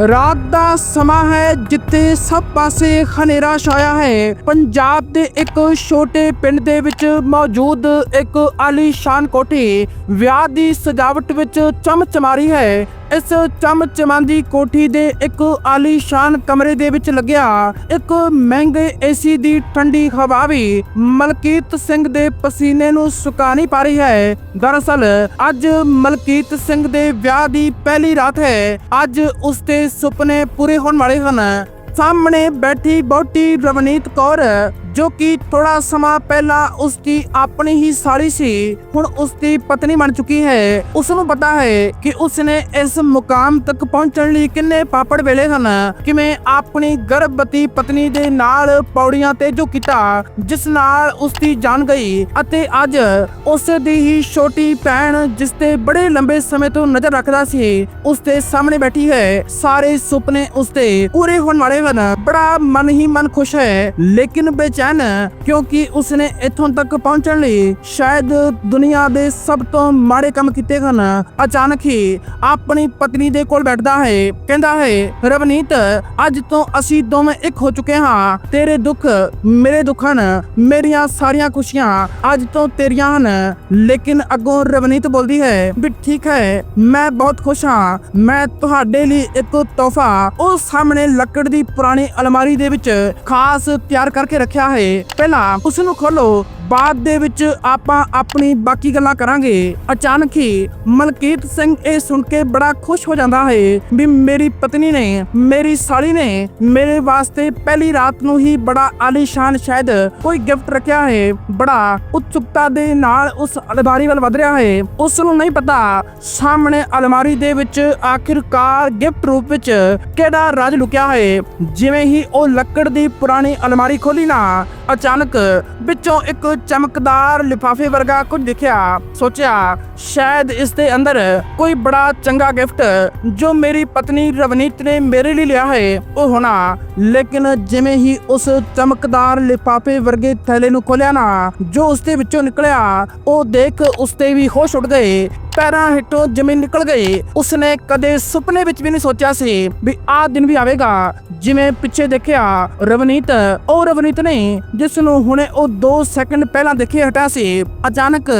ਰਾਤ ਦਾ ਸਮਾਂ ਹੈ ਜਿੱਥੇ ਸਭ ਪਾਸੇ ਹਨੇਰਾ ਛਾਇਆ ਹੈ। ਪੰਜਾਬ ਦੇ ਇੱਕ ਛੋਟੇ ਪਿੰਡ ਦੇ ਵਿੱਚ ਮੌਜੂਦ ਇੱਕ ਆਲੀਸ਼ਾਨ ਕੋਠੀ ਵਿਆਹ ਦੀ ਸਜਾਵਟ ਵਿੱਚ ਚਮਚਮਾਰੀ ਹੈ। ਇਸ ਚਮਚਮਾਂਦੀ ਕੋਠੀ ਦੇ ਇੱਕ ਆਲੀਸ਼ਾਨ ਕਮਰੇ ਦੇ ਵਿੱਚ ਲੱਗਿਆ ਇੱਕ ਮਹਿੰਗੇ ਏਸੀ ਦੀ ਠੰਡੀ ਹਵਾ ਵੀ ਮਲਕੀਤ ਸਿੰਘ ਦੇ ਪਸੀਨੇ ਨੂੰ ਸੁਕਾ ਨਹੀਂ ਪਾ ਰਹੀ ਹੈ। ਦਰਅਸਲ ਅੱਜ ਮਲਕੀਤ ਸਿੰਘ ਦੇ ਵਿਆਹ ਦੀ ਪਹਿਲੀ ਰਾਤ ਹੈ। ਅੱਜ ਉਸ ਦੇ ਸੁਪਨੇ ਪੂਰੇ ਹੋਣ ਵਾਲੇ ਹਨ। ਸਾਹਮਣੇ ਬੈਠੀ ਬੋਟੀ ਰਵਨੀਤ ਕੌਰ ਜੋ ਕਿ ਥੋੜਾ ਸਮਾਂ ਪਹਿਲਾਂ ਉਸ ਦੀ ਆਪਣੀ ਹੀ ਸਾਲੀ ਸੀ, ਹੁਣ ਉਸ ਦੀ ਪਤਨੀ ਬਣ ਚੁੱਕੀ ਹੈ। ਉਸ ਨੂੰ ਪਤਾ ਹੈ ਕਿ ਉਸ ਨੇ ਇਸ ਮੁਕਾਮ ਤੱਕ ਪਹੁੰਚਣ ਲਈ ਕਿੰਨੇ ਪਾਪੜ ਵੇਲੇ ਹਨ। ਕਿਵੇਂ ਆਪਣੀ ਗਰਭਵਤੀ ਪਤਨੀ ਦੇ ਨਾਲ ਪੌੜੀਆਂ ਤੇ ਜੋ ਕੀਤਾ, ਜਿਸ ਨਾਲ ਉਸ ਦੀ ਜਾਨ ਗਈ ਅਤੇ ਅੱਜ ਉਸ ਦੀ ਹੀ ਛੋਟੀ ਭੈਣ, ਜਿਸ ਤੇ ਬੜੇ ਲੰਬੇ ਸਮੇਂ ਤੋਂ ਨਜ਼ਰ ਰੱਖਦਾ ਸੀ ਉਸ ਦੇ ਸਾਹਮਣੇ ਬੈਠੀ ਹੈ। ਸਾਰੇ ਸੁਪਨੇ ਉਸ ਦੇ ਪੂਰੇ ਹੋਣ ਵਾਲੇ ਹਨ। ਬੜਾ ਮਨ ਹੀ ਮਨ ਖੁਸ਼ ਹੈ, ਲੇਕਿਨ ਬੇਚੈਨ ਕਿਉਂਕਿ ਉਸਨੇ ਇੱਥੋਂ ਤੱਕ ਪਹੁੰਚਣ ਲਈ ਸ਼ਾਇਦ ਦੁਨੀਆ ਦੇ ਸਭ ਤੋਂ ਮਾੜੇ ਕੰਮ ਕੀਤੇ ਹਨ। ਅਚਾਨਕ ਹੀ ਆਪਣੀ ਪਤਨੀ ਦੇ ਕੋਲ ਬੈਠਦਾ ਹੈ, ਕਹਿੰਦਾ ਹੈ, ਰਵਨੀਤ, ਅੱਜ ਤੋਂ ਅਸੀਂ ਦੋਵੇਂ ਇੱਕ ਹੋ ਚੁੱਕੇ ਹਾਂ। ਤੇਰੇ ਦੁੱਖ ਮੇਰੇ ਦੁੱਖ ਹਨ, ਮੇਰੀਆਂ ਸਾਰੀਆਂ ਖੁਸ਼ੀਆਂ ਅੱਜ ਤੋਂ ਤੇਰੀਆਂ ਹਨ। ਲੇਕਿਨ ਅੱਗੋਂ ਰਵਨੀਤ ਬੋਲਦੀ ਹੈ, ਵੀ ਠੀਕ ਹੈ, ਮੈਂ ਬਹੁਤ ਖੁਸ਼ ਹਾਂ। ਮੈਂ ਤੁਹਾਡੇ ਲਈ ਇੱਕ ਤੋਹਫਾ ਉਹ ਸਾਹਮਣੇ ਲੱਕੜ ਦੀ ਪੁਰਾਣੀ ਅਲਮਾਰੀ ਦੇ ਵਿੱਚ ਖਾਸ ਤਿਆਰ ਕਰਕੇ ਰੱਖਿਆ ਹੈ ਪਹਿਲਾਂ ਉਸ ਨੂੰ ਖੋਲੋ ਬਾਅਦ ਦੇ ਵਿੱਚ ਆਪਾਂ ਆਪਣੀ ਬਾਕੀ ਗੱਲਾਂ ਕਰਾਂਗੇ। ਅਚਾਨਕ ਹੀ ਮਲਕੀਤ ਸਿੰਘ ਇਹ ਸੁਣ ਕੇ ਬੜਾ ਖੁਸ਼ ਹੋ ਜਾਂਦਾ ਹੈ ਵੀ ਮੇਰੀ ਪਤਨੀ ਨੇ, ਮੇਰੀ ਸਾਲੀ ਨੇ ਮੇਰੇ ਵਾਸਤੇ ਪਹਿਲੀ ਰਾਤ ਨੂੰ ਹੀ ਬੜਾ ਆਲੀਸ਼ਾਨ ਸ਼ਾਇਦ ਕੋਈ ਗਿਫਟ ਰੱਖਿਆ ਹੈ। ਬੜਾ ਉਤਸੁਕਤਾ ਦੇ ਨਾਲ ਉਸ ਅਲਮਾਰੀ ਵੱਲ ਵਧ ਰਿਹਾ ਹੈ। ਉਸ ਨੂੰ ਨਹੀਂ ਪਤਾ ਸਾਹਮਣੇ ਅਲਮਾਰੀ ਦੇ ਵਿੱਚ ਆਖਿਰਕਾਰ ਗਿਫਟ ਰੂਪ ਵਿੱਚ ਕਿਹੜਾ ਰਾਜ ਲੁਕਿਆ ਹੈ। ਜਿਵੇਂ ਹੀ ਉਹ ਲੱਕੜ ਦੀ ਪੁਰਾਣੀ ਅਲਮਾਰੀ ਖੋਲੀ ਨਾ, ਅਚਾਨਕ ਵਿੱਚੋਂ ਇੱਕ ਚਮਕਦਾਰ ਲਿਫਾਫੇ ਵਰਗਾ ਕੁਝ ਦਿਖਿਆ। ਸੋਚਿਆ, ਸ਼ਾਇਦ ਇਸ ਦੇ ਅੰਦਰ ਕੋਈ ਬੜਾ ਚੰਗਾ ਗਿਫਟ ਜੋ ਮੇਰੀ ਪਤਨੀ ਰਵਨੀਤ ਨੇ ਮੇਰੇ ਲਈ ਲਿਆ ਹੈ। ਉਹ ਹੋਣਾ, ਲੇਕਿਨ ਜਿਵੇਂ ਹੀ ਉਸ ਚਮਕਦਾਰ ਲਿਫਾਫੇ ਵਰਗੇ ਥੈਲੇ ਨੂੰ ਖੋਲਿਆ ਨਾ, ਜੋ ਉਸ ਦੇ ਵਿੱਚੋਂ ਨਿਕਲਿਆ, ਉਹ ਦੇਖ ਉਸ ਤੇ ਵੀ ਹੋਸ਼ ਉੱਡ ਗਏ। ਪੈਰਾਂ ਹੇਠੋਂ ਜ਼ਮੀਨ ਨਿਕਲ ਗਈ। ਉਸਨੇ ਕਦੇ ਸੁਪਨੇ ਵਿੱਚ ਵੀ ਨਹੀਂ ਸੋਚਿਆ ਸੀ ਵੀ ਆਹ ਦਿਨ ਵੀ ਆਵੇਗਾ। ਜਿਵੇਂ ਪਿੱਛੇ ਦੇਖਿਆ, ਰਵਨੀਤ, ਉਹ ਰਵਨੀਤ ਨਹੀਂ ਜਿਸ ਨੂੰ ਹੁਣੇ ਉਹ 2 ਸੈਕਿੰਡ ਪਹਿਲਾਂ ਦੇਖੇ ਹਟਾ ਸੀ। ਅਚਾਨਕ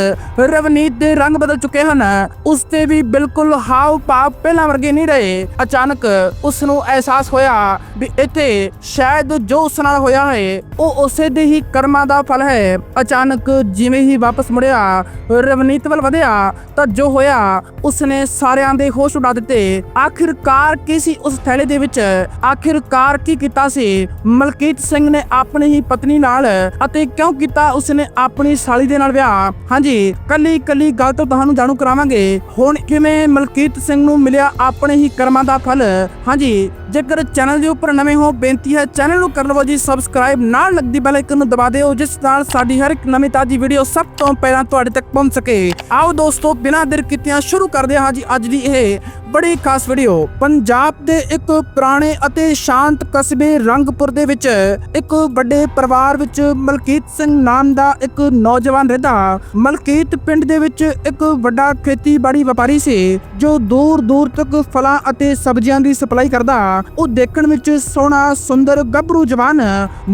ਰਵਨੀਤ ਦੇ ਰੰਗ ਬਦਲ ਚੁੱਕੇ ਹਨ। ਉਸ ਤੇ ਵੀ ਬਿਲਕੁਲ ਹਾਵ ਭਾਵ ਪਹਿਲਾਂ ਵਰਗੇ ਨਹੀਂ ਰਹੇ। ਅਚਾਨਕ ਉਸ ਨੂੰ ਅਹਿਸਾਸ ਹੋਇਆ ਵੀ ਇੱਥੇ ਸ਼ਾਇਦ ਜੋ ਉਸ ਨਾਲ ਹੋਇਆ ਹੈ, ਉਹ ਉਸੇ ਦੇ ਹੀ ਕਰਮਾਂ ਦਾ ਫਲ ਹੈ। ਅਚਾਨਕ ਜਿਵੇਂ ਹੀ ਵਾਪਸ ਮੁੜਿਆ, ਰਵਨੀਤ ਵੱਲ ਵਧਿਆ, ਤਾਂ ਜੋ ਹੋਇਆ, ਉਸਨੇ ਸਾਰਿਆਂ ਦੇ ਹੋਸ਼ ਉਡਾ ਦਿੱਤੇ। ਆਖਿਰਕਾਰ ਕੀ ਸੀ ਉਸ ਥੈਲੇ ਦੇ ਵਿੱਚ? ਆਖਿਰਕਾਰ ਕੀ ਕੀਤਾ ਸੀ? ਮਲਕੀਤ ਸਿੰਘ ਨੇ ਆਪਣੀ ਹੀ ਪਤਨੀ ਨਾਲ ਅਤੇ ਕਿਉਂ ਕੀਤਾ ਉਸਨੇ ਆਪਣੀ ਸਾਲੀ ਦੇ ਨਾਲ ਵਿਆਹ? ਹਾਂਜੀ ਕੱਲੀ ਕੱਲੀ ਗੱਲ ਤੋਂ ਤੁਹਾਨੂੰ ਜਾਣੂ ਕਰਾਵਾਂਗੇ। ਹੁਣ ਕਿਵੇਂ ਮਲਕੀਤ ਸਿੰਘ ਨੂੰ ਮਿਲਿਆ ਆਪਣੇ ਹੀ ਕਰਮਾਂ ਦਾ ਫਲ? ਹਾਂਜੀ, ਜੇਕਰ ਚੈਨਲ ਦੇ ਉੱਪਰ ਨਵੇਂ ਹੋ, ਬੇਨਤੀ ਹੈ ਚੈਨਲ ਨੂੰ ਕਰ ਲਵੋ ਜੀ, ਸਬਸਕ੍ਰਾਈਬ। ਨਾਲ ਲੱਗਦੀ ਬੈਲ ਆਈਕਨ ਨੂੰ ਦਬਾ ਦਿਓ, ਜਿਸ ਨਾਲ ਸਾਡੀ ਹਰ ਇੱਕ ਨਵੀਂ ਤਾਜ਼ੀ ਵੀਡੀਓ ਸਭ ਤੋਂ ਪਹਿਲਾਂ ਤੁਹਾਡੇ ਤੱਕ ਪਹੁੰਚ ਸਕੇ। ਆਓ ਦੋਸਤੋ, ਬਿਨਾਂ ਦੇਰ ਕੀਤਿਆਂ ਸ਼ੁਰੂ ਕਰਦੇ ਹਾਂ ਜੀ ਅੱਜ ਦੀ ਇਹ ਬੜੀ ਖਾਸ ਵੀਡੀਓ ਪੰਜਾਬ ਦੇ ਇੱਕ ਪੁਰਾਣੇ ਅਤੇ ਸ਼ਾਂਤ ਕਸਬੇ ਰੰਗਪੁਰ ਦੇ ਵਿੱਚ ਇੱਕ ਵੱਡੇ ਪਰਿਵਾਰ ਵਿੱਚ ਮਲਕੀਤ ਸਿੰਘ ਨਾਮ ਦਾ ਇੱਕ ਨੌਜਵਾਨ ਰਹਿੰਦਾ। ਮਲਕੀਤ ਪਿੰਡ ਦੇ ਵਿੱਚ ਇੱਕ ਵੱਡਾ ਖੇਤੀਬਾੜੀ ਵਪਾਰੀ ਸੀ, ਜੋ ਦੂਰ ਦੂਰ ਤੱਕ ਫਲਾਂ ਅਤੇ ਸਬਜ਼ੀਆਂ ਦੀ ਸਪਲਾਈ ਕਰਦਾ। ਉਹ ਦੇਖਣ ਵਿੱਚ ਸੋਹਣਾ, ਸੁੰਦਰ, ਗੱਭਰੂ ਜਵਾਨ,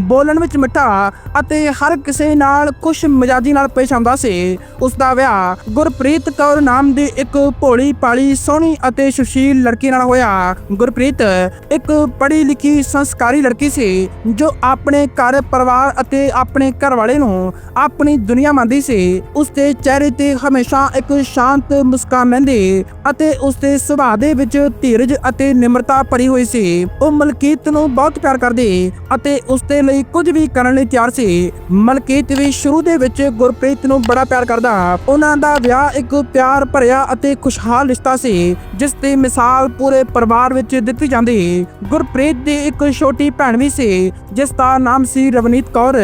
ਬੋਲਣ ਵਿੱਚ ਮਿੱਠਾ ਅਤੇ ਹਰ ਕਿਸੇ ਨਾਲ ਖੁਸ਼ ਮਿਜਾਜੀ ਨਾਲ ਪੇਸ਼ ਆਉਂਦਾ ਸੀ। ਉਸ ਦਾ ਵਿਆਹ ਗੁਰਪ੍ਰੀਤ ਕੌਰ ਨਾਮ ਦੀ ਇੱਕ ਭੋਲੀ ਪਾਲੀ, ਸੋਹਣੀ ਅਤੇ ਸੁਸ਼ੀਲ ਲੜਕੀ ਨਾਲ ਹੋਇਆ ਗੁਰਪ੍ਰੀਤ। ਇੱਕ ਪੜ੍ਹੀ ਲਿਖੀ ਸੰਸਕਾਰੀ ਲੜਕੀ ਸੀ, ਜੋ ਆਪਣੇ ਘਰ ਪਰਿਵਾਰ ਅਤੇ ਆਪਣੇ ਘਰ ਵਾਲੇ ਨੂੰ ਆਪਣੀ ਦੁਨੀਆ ਮੰਨਦੀ ਸੀ। ਉਸ ਦੇ ਚਿਹਰੇ ਤੇ ਹਮੇਸ਼ਾ ਇੱਕ ਸ਼ਾਂਤ ਮੁਸਕਾਨ ਰਹਿੰਦੀ ਅਤੇ ਉਸ ਦੇ ਸੁਭਾਅ ਦੇ ਵਿੱਚ ਧੀਰਜ ਅਤੇ ਨਿਮਰਤਾ ਭਰੀ ਹੋਈ ਸੀ। ਉਹ ਮਲਕੀਤ ਨੂੰ ਬਹੁਤ ਪਿਆਰ ਕਰਦੀ ਅਤੇ ਉਸ ਦੇ ਲਈ ਕੁਝ ਵੀ ਕਰਨ ਲਈ ਤਿਆਰ ਸੀ। ਮਲਕੀਤ ਵੀ ਸ਼ੁਰੂ ਦੇ ਵਿੱਚ ਗੁਰਪ੍ਰੀਤ ਨੂੰ ਬੜਾ ਪਿਆਰ ਕਰਦਾ। ਉਹਨਾਂ ਦਾ ਵਿਆਹ ਇੱਕ ਪਿਆਰ ਭਰਿਆ ਅਤੇ ਖੁਸ਼ਹਾਲ ਰਿਸ਼ਤਾ ਸੀ, ਜਿਸ ਦੀ ਮਿਸਾਲ ਪੂਰੇ ਪਰਿਵਾਰ ਵਿੱਚ ਦਿੱਤੀ ਜਾਂਦੀ। ਗੁਰਪ੍ਰੀਤ ਦੀ ਇੱਕ ਛੋਟੀ ਭੈਣ ਵੀ ਸੀ, ਜਿਸ ਦਾ ਨਾਮ ਸੀ ਰਵਨੀਤ ਕੌਰ।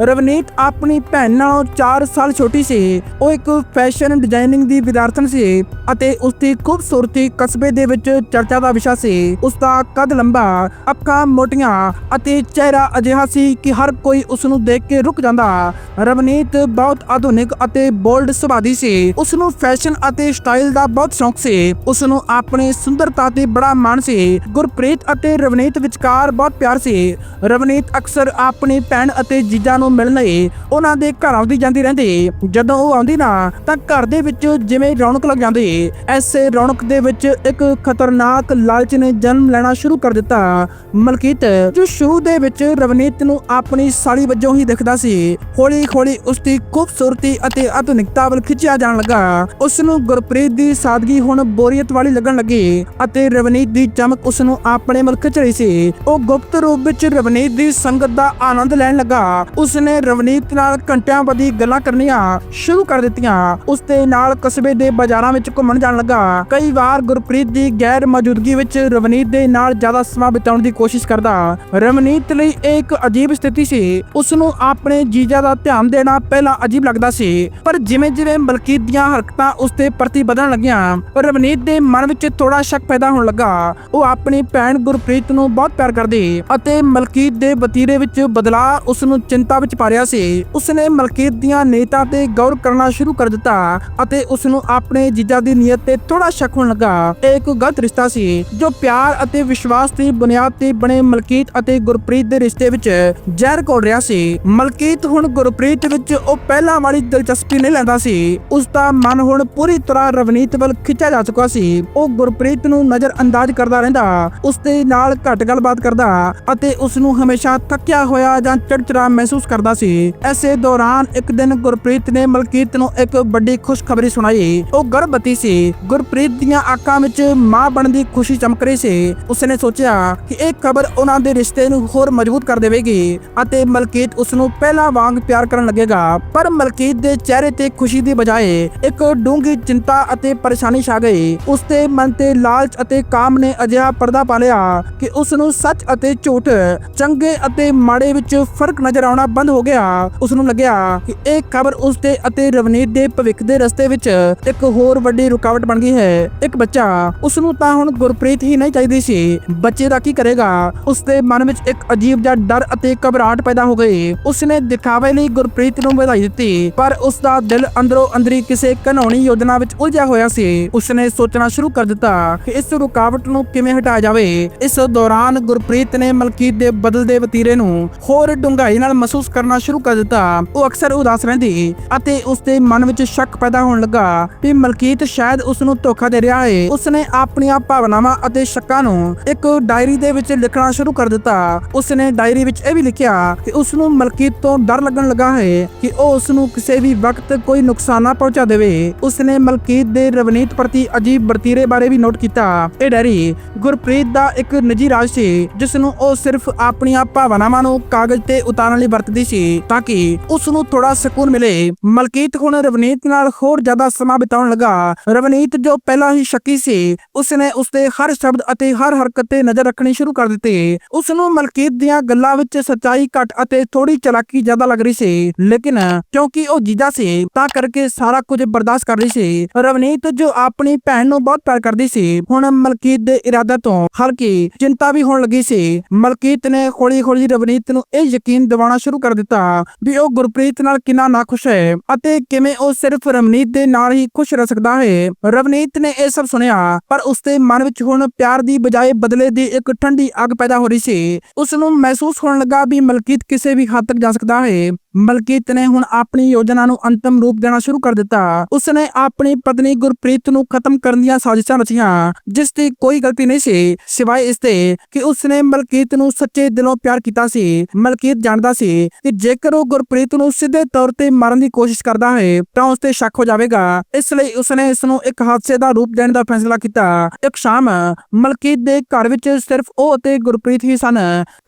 ਰਵਨੀਤ ਆਪਣੀ ਭੈਣ ਨਾਲੋਂ 4 ਸਾਲ ਛੋਟੀ ਸੀ। ਉਹ ਇੱਕ ਫੈਸ਼ਨ ਡਿਜ਼ਾਈਨਿੰਗ ਦੀ ਵਿਦਿਆਰਥਣ ਸੀ ਅਤੇ ਉਸ ਦੀ ਖੂਬਸੂਰਤੀ ਕਸਬੇ ਦੇ ਵਿੱਚ ਚਰਚਾ ਦਾ ਵਿਸ਼ਾ ਸੀ। ਉਸ ਦਾ ਕੱਦ ਲੰਬਾ, ਅੱਖਾਂ ਮੋਟੀਆਂ ਅਤੇ ਚਿਹਰਾ ਅਜਿਹਾ ਸੀ ਕਿ ਹਰ ਕੋਈ ਉਸ ਨੂੰ ਦੇਖ ਕੇ ਰੁਕ ਜਾਂਦਾ। ਰਵਨੀਤ ਬਹੁਤ ਆਧੁਨਿਕ ਅਤੇ ਬੋਲਡ ਸੁਭਾਅ ਦੀ ਸੀ। ਉਸ ਨੂੰ ਫੈਸ਼ਨ ਅਤੇ ਸਟਾਈਲ ਦਾ ਬਹੁਤ ਸ਼ੌਕ ਸੀ। ਉਸ ਨੂੰ ਆਪਣੀ ਸੁੰਦਰਤਾ ਤੇ ਬੜਾ ਮਾਣ ਸੀ। ਗੁਰਪ੍ਰੀਤ ਅਤੇ ਰਵਨੀਤ ਵਿਚਕਾਰ ਬਹੁਤ ਪਿਆਰ ਸੀ। ਰਵਨੀਤ ਅਕਸਰ ਆਪਣੀ ਭੈਣ ਅਤੇ ਜੀਜਾ ਨੂੰ ਮਿਲਣ ਲਈ ਉਹਨਾਂ ਦੇ ਘਰ ਆਉਂਦੀ ਜਾਂਦੀ ਰਹਿੰਦੀ। ਜਦੋਂ ਉਹ ਆਉਂਦੀ ਨਾ, ਤਾਂ ਘਰ ਦੇ ਵਿੱਚ ਜਿਵੇਂ ਰੌਣਕ ਲੱਗ ਜਾਂਦੀ। ਐਸੇ ਰੌਣਕ ਦੇ ਵਿੱਚ ਇੱਕ ਖਤਰਨਾਕ ਲਾਲਚ ਨੇ ਜਨਮ ਲੈਣਾ ਸ਼ੁਰੂ ਕਰ ਦਿੱਤਾ। ਮਲਕੀਤ, ਜੋ ਸ਼ੁਰੂ ਦੇ ਵਿੱਚ ਰਵਨੀਤ ਨੂੰ ਆਪਣੀ ਸਾਲੀ ਵਜੋਂ ਹੀ ਦਿਖਦਾ ਸੀ ਹੌਲੀ ਹੌਲੀ ਉਸ ਦੀ ਖੂਬਸੂਰਤੀ ਅਤੇ ਆਧੁਨਿਕਤਾ ਵੱਲ ਖਿੱਚਿਆ ਜਾਣ ਲੱਗਾ। ਉਸ ਨੂੰ ਗੁਰਪ੍ਰੀਤ ਦੀ ਸਾਦਗੀ ਹੁਣ ਬੋਰੀਅਤ ਵਾਲੀ ਲੱਗਣ ਲੱਗੀ ਅਤੇ ਰਵਨੀਤ ਦੀ ਚਮਕ ਉਸ ਨੂੰ ਆਪਣੇ ਵੱਲ ਖਿੱਚ ਰਹੀ ਸੀ। ਉਹ ਗੁਪਤ ਰੂਪ ਵਿੱਚ ਰਵਨੀਤ ਦੀ ਸੰਗਤ ਦਾ ਆਨੰਦ ਲੈਣ ਲੱਗਾ। ਉਸ ਨੇ ਰਵਨੀਤ ਨਾਲ ਘੰਟਿਆਂ ਬੱਧੀ ਗੱਲਾਂ ਕਰਨੀਆਂ ਸ਼ੁਰੂ ਕਰ ਦਿੱਤੀਆਂ। ਉਸ ਦੇ ਨਾਲ ਕਸਬੇ ਦੇ ਬਾਜ਼ਾਰਾਂ ਵਿੱਚ ਘੁੰਮਣ ਜਾਣ ਲੱਗਾ। ਕਈ ਵਾਰ ਗੁਰਪ੍ਰੀਤ ਦੀ ਗੈਰ ਮੌਜੂਦਗੀ ਵਿੱਚ ਰਵਨੀਤ ਦੇ ਨਾਲ ਜ਼ਿਆਦਾ ਸਮਾਂ ਬਿਤਾਉਣ ਦੀ ਕੋਸ਼ਿਸ਼ ਕਰਦਾ। ਰਵਨੀਤ ਲਈ ਇਹ ਇੱਕ ਅਜੀਬ ਸਥਿਤੀ ਸੀ। ਉਸ ਨੂੰ ਆਪਣੇ ਜੀਜਾ ਦਾ ਧਿਆਨ ਦੇਣਾ ਪਹਿਲਾਂ ਅਜੀਬ ਲੱਗਦਾ ਸੀ। ਪਰ ਜਿਵੇਂ ਜਿਵੇਂ ਮਲਕੀਤ ਦੀਆਂ ਹਰਕਤਾਂ ਉਸ ਦੇ ਪ੍ਰਤੀ ਵਧਣ ਲੱਗਿਆ। ਰਵਨੀਤ ਦੇ ਮਨ ਵਿੱਚ ਥੋੜਾ ਸ਼ੱਕ ਪੈਦਾ ਹੋਣ ਲੱਗਾ। ਉਹ ਆਪਣੀ ਭੈਣ ਗੁਰਪ੍ਰੀਤ ਨੂੰ ਬਹੁਤ ਪਿਆਰ ਕਰਦੀ ਅਤੇ ਮਲਕੀਤ ਦੇ ਵਤੀਰੇ ਵਿੱਚ ਬਦਲਾਅ ਉਸ ਨੂੰ ਚਿੰਤਾ ਵਿੱਚ ਪਾ ਰਿਹਾ ਸੀ। ਉਸ ਨੇ ਮਲਕੀਤ ਦੀਆਂ ਨੀਤਾਂ ਤੇ ਗੌਰ ਕਰਨਾ ਸ਼ੁਰੂ ਕਰ ਦਿੱਤਾ ਅਤੇ ਉਸ ਨੂੰ ਆਪਣੇ ਜੀਜਾ ਦੀ ਨੀਅਤ ਤੇ ਥੋੜਾ ਸ਼ੱਕ ਹੋਣ ਲੱਗਾ। ਇਹ ਇੱਕ ਗਲਤ ਰਿਸ਼ਤਾ ਸੀ, ਜੋ ਪਿਆਰ ਅਤੇ ਵਿਸ਼ਵਾਸ ਦੀ ਬੁਨਿਆਦ ਤੇ ਬਣੇ ਮਲਕੀਤ ਅਤੇ ਗੁਰਪ੍ਰੀਤ ਦੇ ਰਿਸ਼ਤੇ ਵਿੱਚ ਜ਼ਹਿਰ ਘੋਲ ਰਿਹਾ ਸੀ। ਮਲਕੀਤ ਹੁਣ ਗੁਰਪ੍ਰੀਤ ਵਿੱਚ ਉਹ ਪਹਿਲਾਂ ਵਾਲੀ ਦਿਲਚਸਪੀ ਨਹੀਂ ਲੈਂਦਾ ਸੀ। ਉਸ ਦਾ ਮਨ ਹੁਣ ਪੂਰੀ ਤਰ੍ਹਾਂ ਰਵਨੀਤ ਵੱਲ ਖਿੱਚਿਆ ਜਾ ਚੁੱਕਾ ਸੀ। ਉਹ ਗੁਰਪ੍ਰੀਤ ਨੂੰ ਨਜ਼ਰ ਅੰਦਾਜ਼ ਕਰਦਾ ਰਹਿੰਦਾ ਉਸ ਦੇ ਨਾਲ ਘੱਟ ਗੱਲਬਾਤ ਕਰਦਾ ਅਤੇ ਉਸ ਨੂੰ ਹਮੇਸ਼ਾ ਥੱਕਿਆ ਹੋਇਆ ਜਾਂ ਚਿੜਚਿੜਾ ਮਹਿਸੂਸ ਕਰਦਾ ਸੀ। ਐਸੇ ਦੌਰਾਨ ਇੱਕ ਦਿਨ ਗੁਰਪ੍ਰੀਤ ਨੇ ਮਲਕੀਤ ਨੂੰ ਇੱਕ ਵੱਡੀ ਖੁਸ਼ਖਬਰੀ ਸੁਣਾਈ। ਉਹ ਗਰਭਵਤੀ ਸੀ। ਗੁਰਪ੍ਰੀਤ ਦੀਆਂ ਅੱਖਾਂ ਵਿੱਚ ਮਾਂ ਬਣਨ ਦੀ ਖੁਸ਼ੀ ਚਮਕ ਰਹੀ ਸੀ। ਉਸਨੇ ਸੋਚਿਆ ਕਿ ਇਹ ਖਬਰ ਉਹਨਾਂ ਦੇ ਰਿਸ਼ਤੇ ਨੂੰ ਹੋਰ ਮਜ਼ਬੂਤ ਕਰ ਦੇਵੇਗੀ ਅਤੇ ਮਲਕੀਤ ਉਸ ਨੂੰ ਪਹਿਲਾਂ ਵਾਂਗ ਪਿਆਰ ਕਰਨ ਲੱਗੇਗਾ। ਪਰ ਮਲਕੀਤ ਦੇ ਚਿਹਰੇ ਤੇ ਖੁਸ਼ੀ ਦੀ ਬਜਾਏ ਇੱਕ ਡੂੰਘੀ ਚਿੰਤਾ ਅਤੇ ਪਰੇਸ਼ਾਨੀ ਛਾ ਗਈ। ਉਸ ਦੇ ਮਨ ਤੇ ਲਾਲਚ ਅਤੇ ਕਾਮ ਨੇ ਅਜਿਹਾ ਪਰਦਾ ਪਾ ਲਿਆ ਕਿ ਉਸ ਨੂੰ ਸੱਚ ਅਤੇ ਝੂਠ, ਚੰਗੇ ਅਤੇ ਮਾੜੇ ਵਿੱਚ ਫ਼ਰਕ ਨਜ਼ਰ ਆਉਣਾ ਬੰਦ ਹੋ ਗਿਆ। ਉਸ ਨੂੰ ਲੱਗਿਆ ਕਿ ਇਹ ਖਬਰ ਉਸ ਦੇ ਅਤੇ ਰਵਨੀਤ ਦੇ ਭਵਿੱਖ ਦੇ ਰਸਤੇ ਵਿੱਚ ਇੱਕ ਹੋਰ ਵੱਡੀ ਰੁਕਾਵਟ ਬਣ ਗਈ ਹੈ। ਇੱਕ ਬੱਚਾ, ਉਸ ਨੂੰ ਤਾਂ ਹੁਣ ਗੁਰਪ੍ਰੀਤ ਹੀ ਨਹੀਂ ਚਾਹੀਦੀ ਸੀ। ਬੱਚੇ ਦਾ ਕੀ ਕਰੇਗਾ? ਉਸ ਦੇ ਮਨ ਵਿੱਚ ਇੱਕ ਅਜੀਬ ਜਿਹਾ ਡਰ ਅਤੇ ਘਬਰਾਹਟ ਪੈਦਾ ਹੋ ਗਈ। ਉਸ ਨੇ ਦਿਖਾਵੇ ਲਈ ਗੁਰਪ੍ਰੀਤ ਨੂੰ ਵਧਾਈ ਦਿੱਤੀ, ਪਰ ਉਸ ਦਾ ਦਿਲ ਅੰਦਰੋਂ ਅੰਦਰੀ ਕਿਸੇ ਘਨੌਣੀ ਯੋਜਨਾ ਵਿੱਚ ਉਲਝਿਆ ਹੋਇਆ ਸੀ। ਉਸਨੇ ਸੋਚਣਾ ਸ਼ੁਰੂ ਕਰ ਦਿੱਤਾ ਕਿ ਇਸ ਰੁਕਾਵਟ ਨੂੰ ਕਿਵੇਂ ਹਟਾਇਆ ਜਾਵੇ। ਇਸ ਦੌਰਾਨ ਗੁਰਪ੍ਰੀਤ ਨੇ ਮਲਕੀਤ ਦੇ ਬਦਲਦੇ ਵਤੀਰੇ ਨੂੰ ਹੋਰ ਡੂੰਘਾਈ ਨਾਲ ਮਹਿਸੂਸ ਕਰਨਾ ਸ਼ੁਰੂ ਕਰ ਦਿੱਤਾ। ਉਹ ਅਕਸਰ ਉਦਾਸ ਰਹਿੰਦੀ ਅਤੇ ਉਸ ਦੇ ਮਨ ਵਿੱਚ ਸ਼ੱਕ ਪੈਦਾ ਹੋਣ ਲੱਗਾ ਕਿ ਮਲਕੀਤ ਸ਼ਾਇਦ ਉਸ ਨੂੰ ਧੋਖਾ ਦੇ ਰਿਹਾ ਹੈ ਉਸਨੇ ਆਪਣੀਆਂ ਭਾਵਨਾਵਾਂ ਅਤੇ ਸ਼ੱਕਾਂ ਨੂੰ ਇੱਕ ਡਾਇਰੀ ਦੇ ਵਿੱਚ ਲਿਖਣਾ ਸ਼ੁਰੂ ਕਰ ਦਿੱਤਾ। ਉਸਨੇ ਡਾਇਰੀ ਵਿੱਚ ਇਹ ਵੀ ਲਿਖਿਆ ਕਿ ਉਸ ਨੂੰ ਮਲਕੀਤ ਤੋਂ ਡਰ ਲੱਗਣ ਲੱਗਾ ਹੈ ਕਿ ਉਹ ਉਸ ਨੂੰ ਕਿਸੇ ਵੀ ਵਕਤ ਕੋਈ ਨੁਕਸਾਨ ਨਾ ਪਹੁੰਚਾ ਦੇਵੇ। ਉਸ ਨੇ ਮਲਕੀਤ ਦੇ ਰਵਨੀਤ ਪ੍ਰਤੀ ਅਜੀਬ ਵਰਤੀਰੇ ਬਾਰੇ ਵੀ ਨੋਟ ਕੀਤਾ। ਇਹ ਡੈਰੀ ਗੁਰਪ੍ਰੀਤ ਦਾ ਇੱਕ ਨਿੱਜੀ ਰਾਜ ਸੀ ਜਿਸ ਨੂੰ ਉਹ ਸਿਰਫ ਆਪਣੀਆਂ ਭਾਵਨਾਵਾਂ ਨੂੰ ਕਾਗਜ਼ ਤੇ ਉਤਾਰਨ ਲਈ ਵਰਤਦੀ ਸੀ, ਤਾਂ ਕਿ ਉਸ ਨੂੰ ਥੋੜਾ ਸਕੂਨ ਮਿਲੇ। ਮਲਕੀਤ ਹੁਣ ਰਵਨੀਤ ਨਾਲ ਹੋਰ ਜ਼ਿਆਦਾ ਸਮਾਂ ਬਿਤਾਉਣ ਲੱਗਾ। ਰਵਨੀਤ ਜੋ ਪਹਿਲਾਂ ਹੀ ਸ਼ੱਕੀ ਸੀ ਉਸ ਨੇ ਉਸ ਦੇ ਹਰ ਸ਼ਬਦ ਅਤੇ ਹਰ ਹਰਕਤ ਤੇ ਨਜ਼ਰ ਰੱਖਣੀ ਸ਼ੁਰੂ ਕਰ ਦਿੱਤੀ। ਉਸ ਨੂੰ ਮਲਕੀਤ ਦੀਆਂ ਗੱਲਾਂ ਵਿੱਚ ਸੱਚਾਈ ਘੱਟ ਅਤੇ ਥੋੜੀ ਚਲਾਕੀ ਜ਼ਿਆਦਾ ਲੱਗ ਰਹੀ ਸੀ, ਲੇਕਿਨ ਕਿਉਂਕਿ ਉਹ ਜੀਜਾ ਸੀ, ਤਾਂ ਕਰਕੇ ਸਾਰਾ ਕੁਝ ਬਰਦਾਸ਼ਤ ਕਰ ਰਹੀ ਸੀ। ਰਵਨੀਤ ਜੋ ਆਪਣੀ ਭੈਣ ਨੂੰ ਬਹੁਤ ਪਿਆਰ ਕਰਦੀ ਸੀ, ਹੁਣ ਮਲਕੀਤ ਦੇ ਇਰਾਦਾ ਤੋਂ ਹਲਕੀ ਚਿੰਤਾ ਵੀ ਹੋਣ ਲੱਗੀ ਸੀ। ਮਲਕੀਤ ਨੇ ਹੌਲੀ ਹੌਲੀ ਰਵਨੀਤ ਨੂੰ ਇਹ ਯਕੀਨ ਦਿਵਾਉਣਾ ਸ਼ੁਰੂ ਕਰ ਦਿੱਤਾ ਵੀ ਉਹ ਗੁਰਪ੍ਰੀਤ ਨਾਲ ਕਿੰਨਾ ਨਾਖੁਸ਼ ਹੈ ਅਤੇ ਕਿਵੇਂ ਉਹ ਸਿਰਫ ਰਵਨੀਤ ਦੇ ਨਾਲ ਹੀ ਖੁਸ਼ ਰਹਿ ਸਕਦਾ ਹੈ। ਰਵਨੀਤ ਨੇ ਇਹ ਸਭ ਸੁਣਿਆ, ਪਰ ਉਸਦੇ ਮਨ ਵਿੱਚ ਹੁਣ ਪਿਆਰ ਦੀ ਬਜਾਏ ਬਦਲੇ ਦੀ ਇੱਕ ਠੰਡੀ ਅੱਗ ਪੈਦਾ ਹੋ ਰਹੀ ਸੀ। ਉਸ ਨੂੰ ਮਹਿਸੂਸ ਹੋਣ ਲੱਗਾ ਵੀ ਮਲਕੀਤ ਕਿਸੇ ਵੀ ਹੱਦ ਤੱਕ ਜਾ ਸਕਦਾ ਹੈ। ਮਲਕੀਤ ਨੇ ਹੁਣ ਆਪਣੀ ਯੋਜਨਾ ਨੂੰ ਅੰਤਮ ਰੂਪ ਦੇਣਾ ਸ਼ੁਰੂ ਕਰ ਦਿੱਤਾ। ਉਸ ਨੇ ਆਪਣੀ ਪਤਨੀ ਗੁਰਪ੍ਰੀਤ ਨੂੰ ਖਤਮ ਕਰਨ ਦੀਆਂ ਸਾਜ਼ਿਸ਼ਾਂ ਰਚੀਆਂ, ਜਿਸ ਦੀ ਕੋਈ ਗਲਤੀ ਨਹੀਂ ਸੀ, ਸਿਵਾਏ ਇਸ ਦੇ ਕਿ ਉਸ ਨੇ ਮਲਕੀਤ ਨੂੰ ਸੱਚੇ ਦਿਲੋਂ ਪਿਆਰ ਕੀਤਾ ਸੀ। ਮਲਕੀਤ ਜਾਣਦਾ ਸੀ ਕਿ ਜੇਕਰ ਉਹ ਗੁਰਪ੍ਰੀਤ ਨੂੰ ਸਿੱਧੇ ਤੌਰ ਤੇ ਮਾਰਨ ਦੀ ਕੋਸ਼ਿਸ਼ ਕਰਦਾ ਹੈ ਤਾਂ ਉਸ ਤੇ ਸ਼ੱਕ ਹੋ ਜਾਵੇਗਾ। ਇਸ ਲਈ ਉਸ ਨੇ ਇਸ ਨੂੰ ਇੱਕ ਹਾਦਸੇ ਦਾ ਰੂਪ ਦੇਣ ਦਾ ਫੈਸਲਾ ਕੀਤਾ। ਇੱਕ ਸ਼ਾਮ ਮਲਕੀਤ ਦੇ ਘਰ ਵਿੱਚ ਸਿਰਫ ਉਹ ਅਤੇ ਗੁਰਪ੍ਰੀਤ ਹੀ ਸਨ।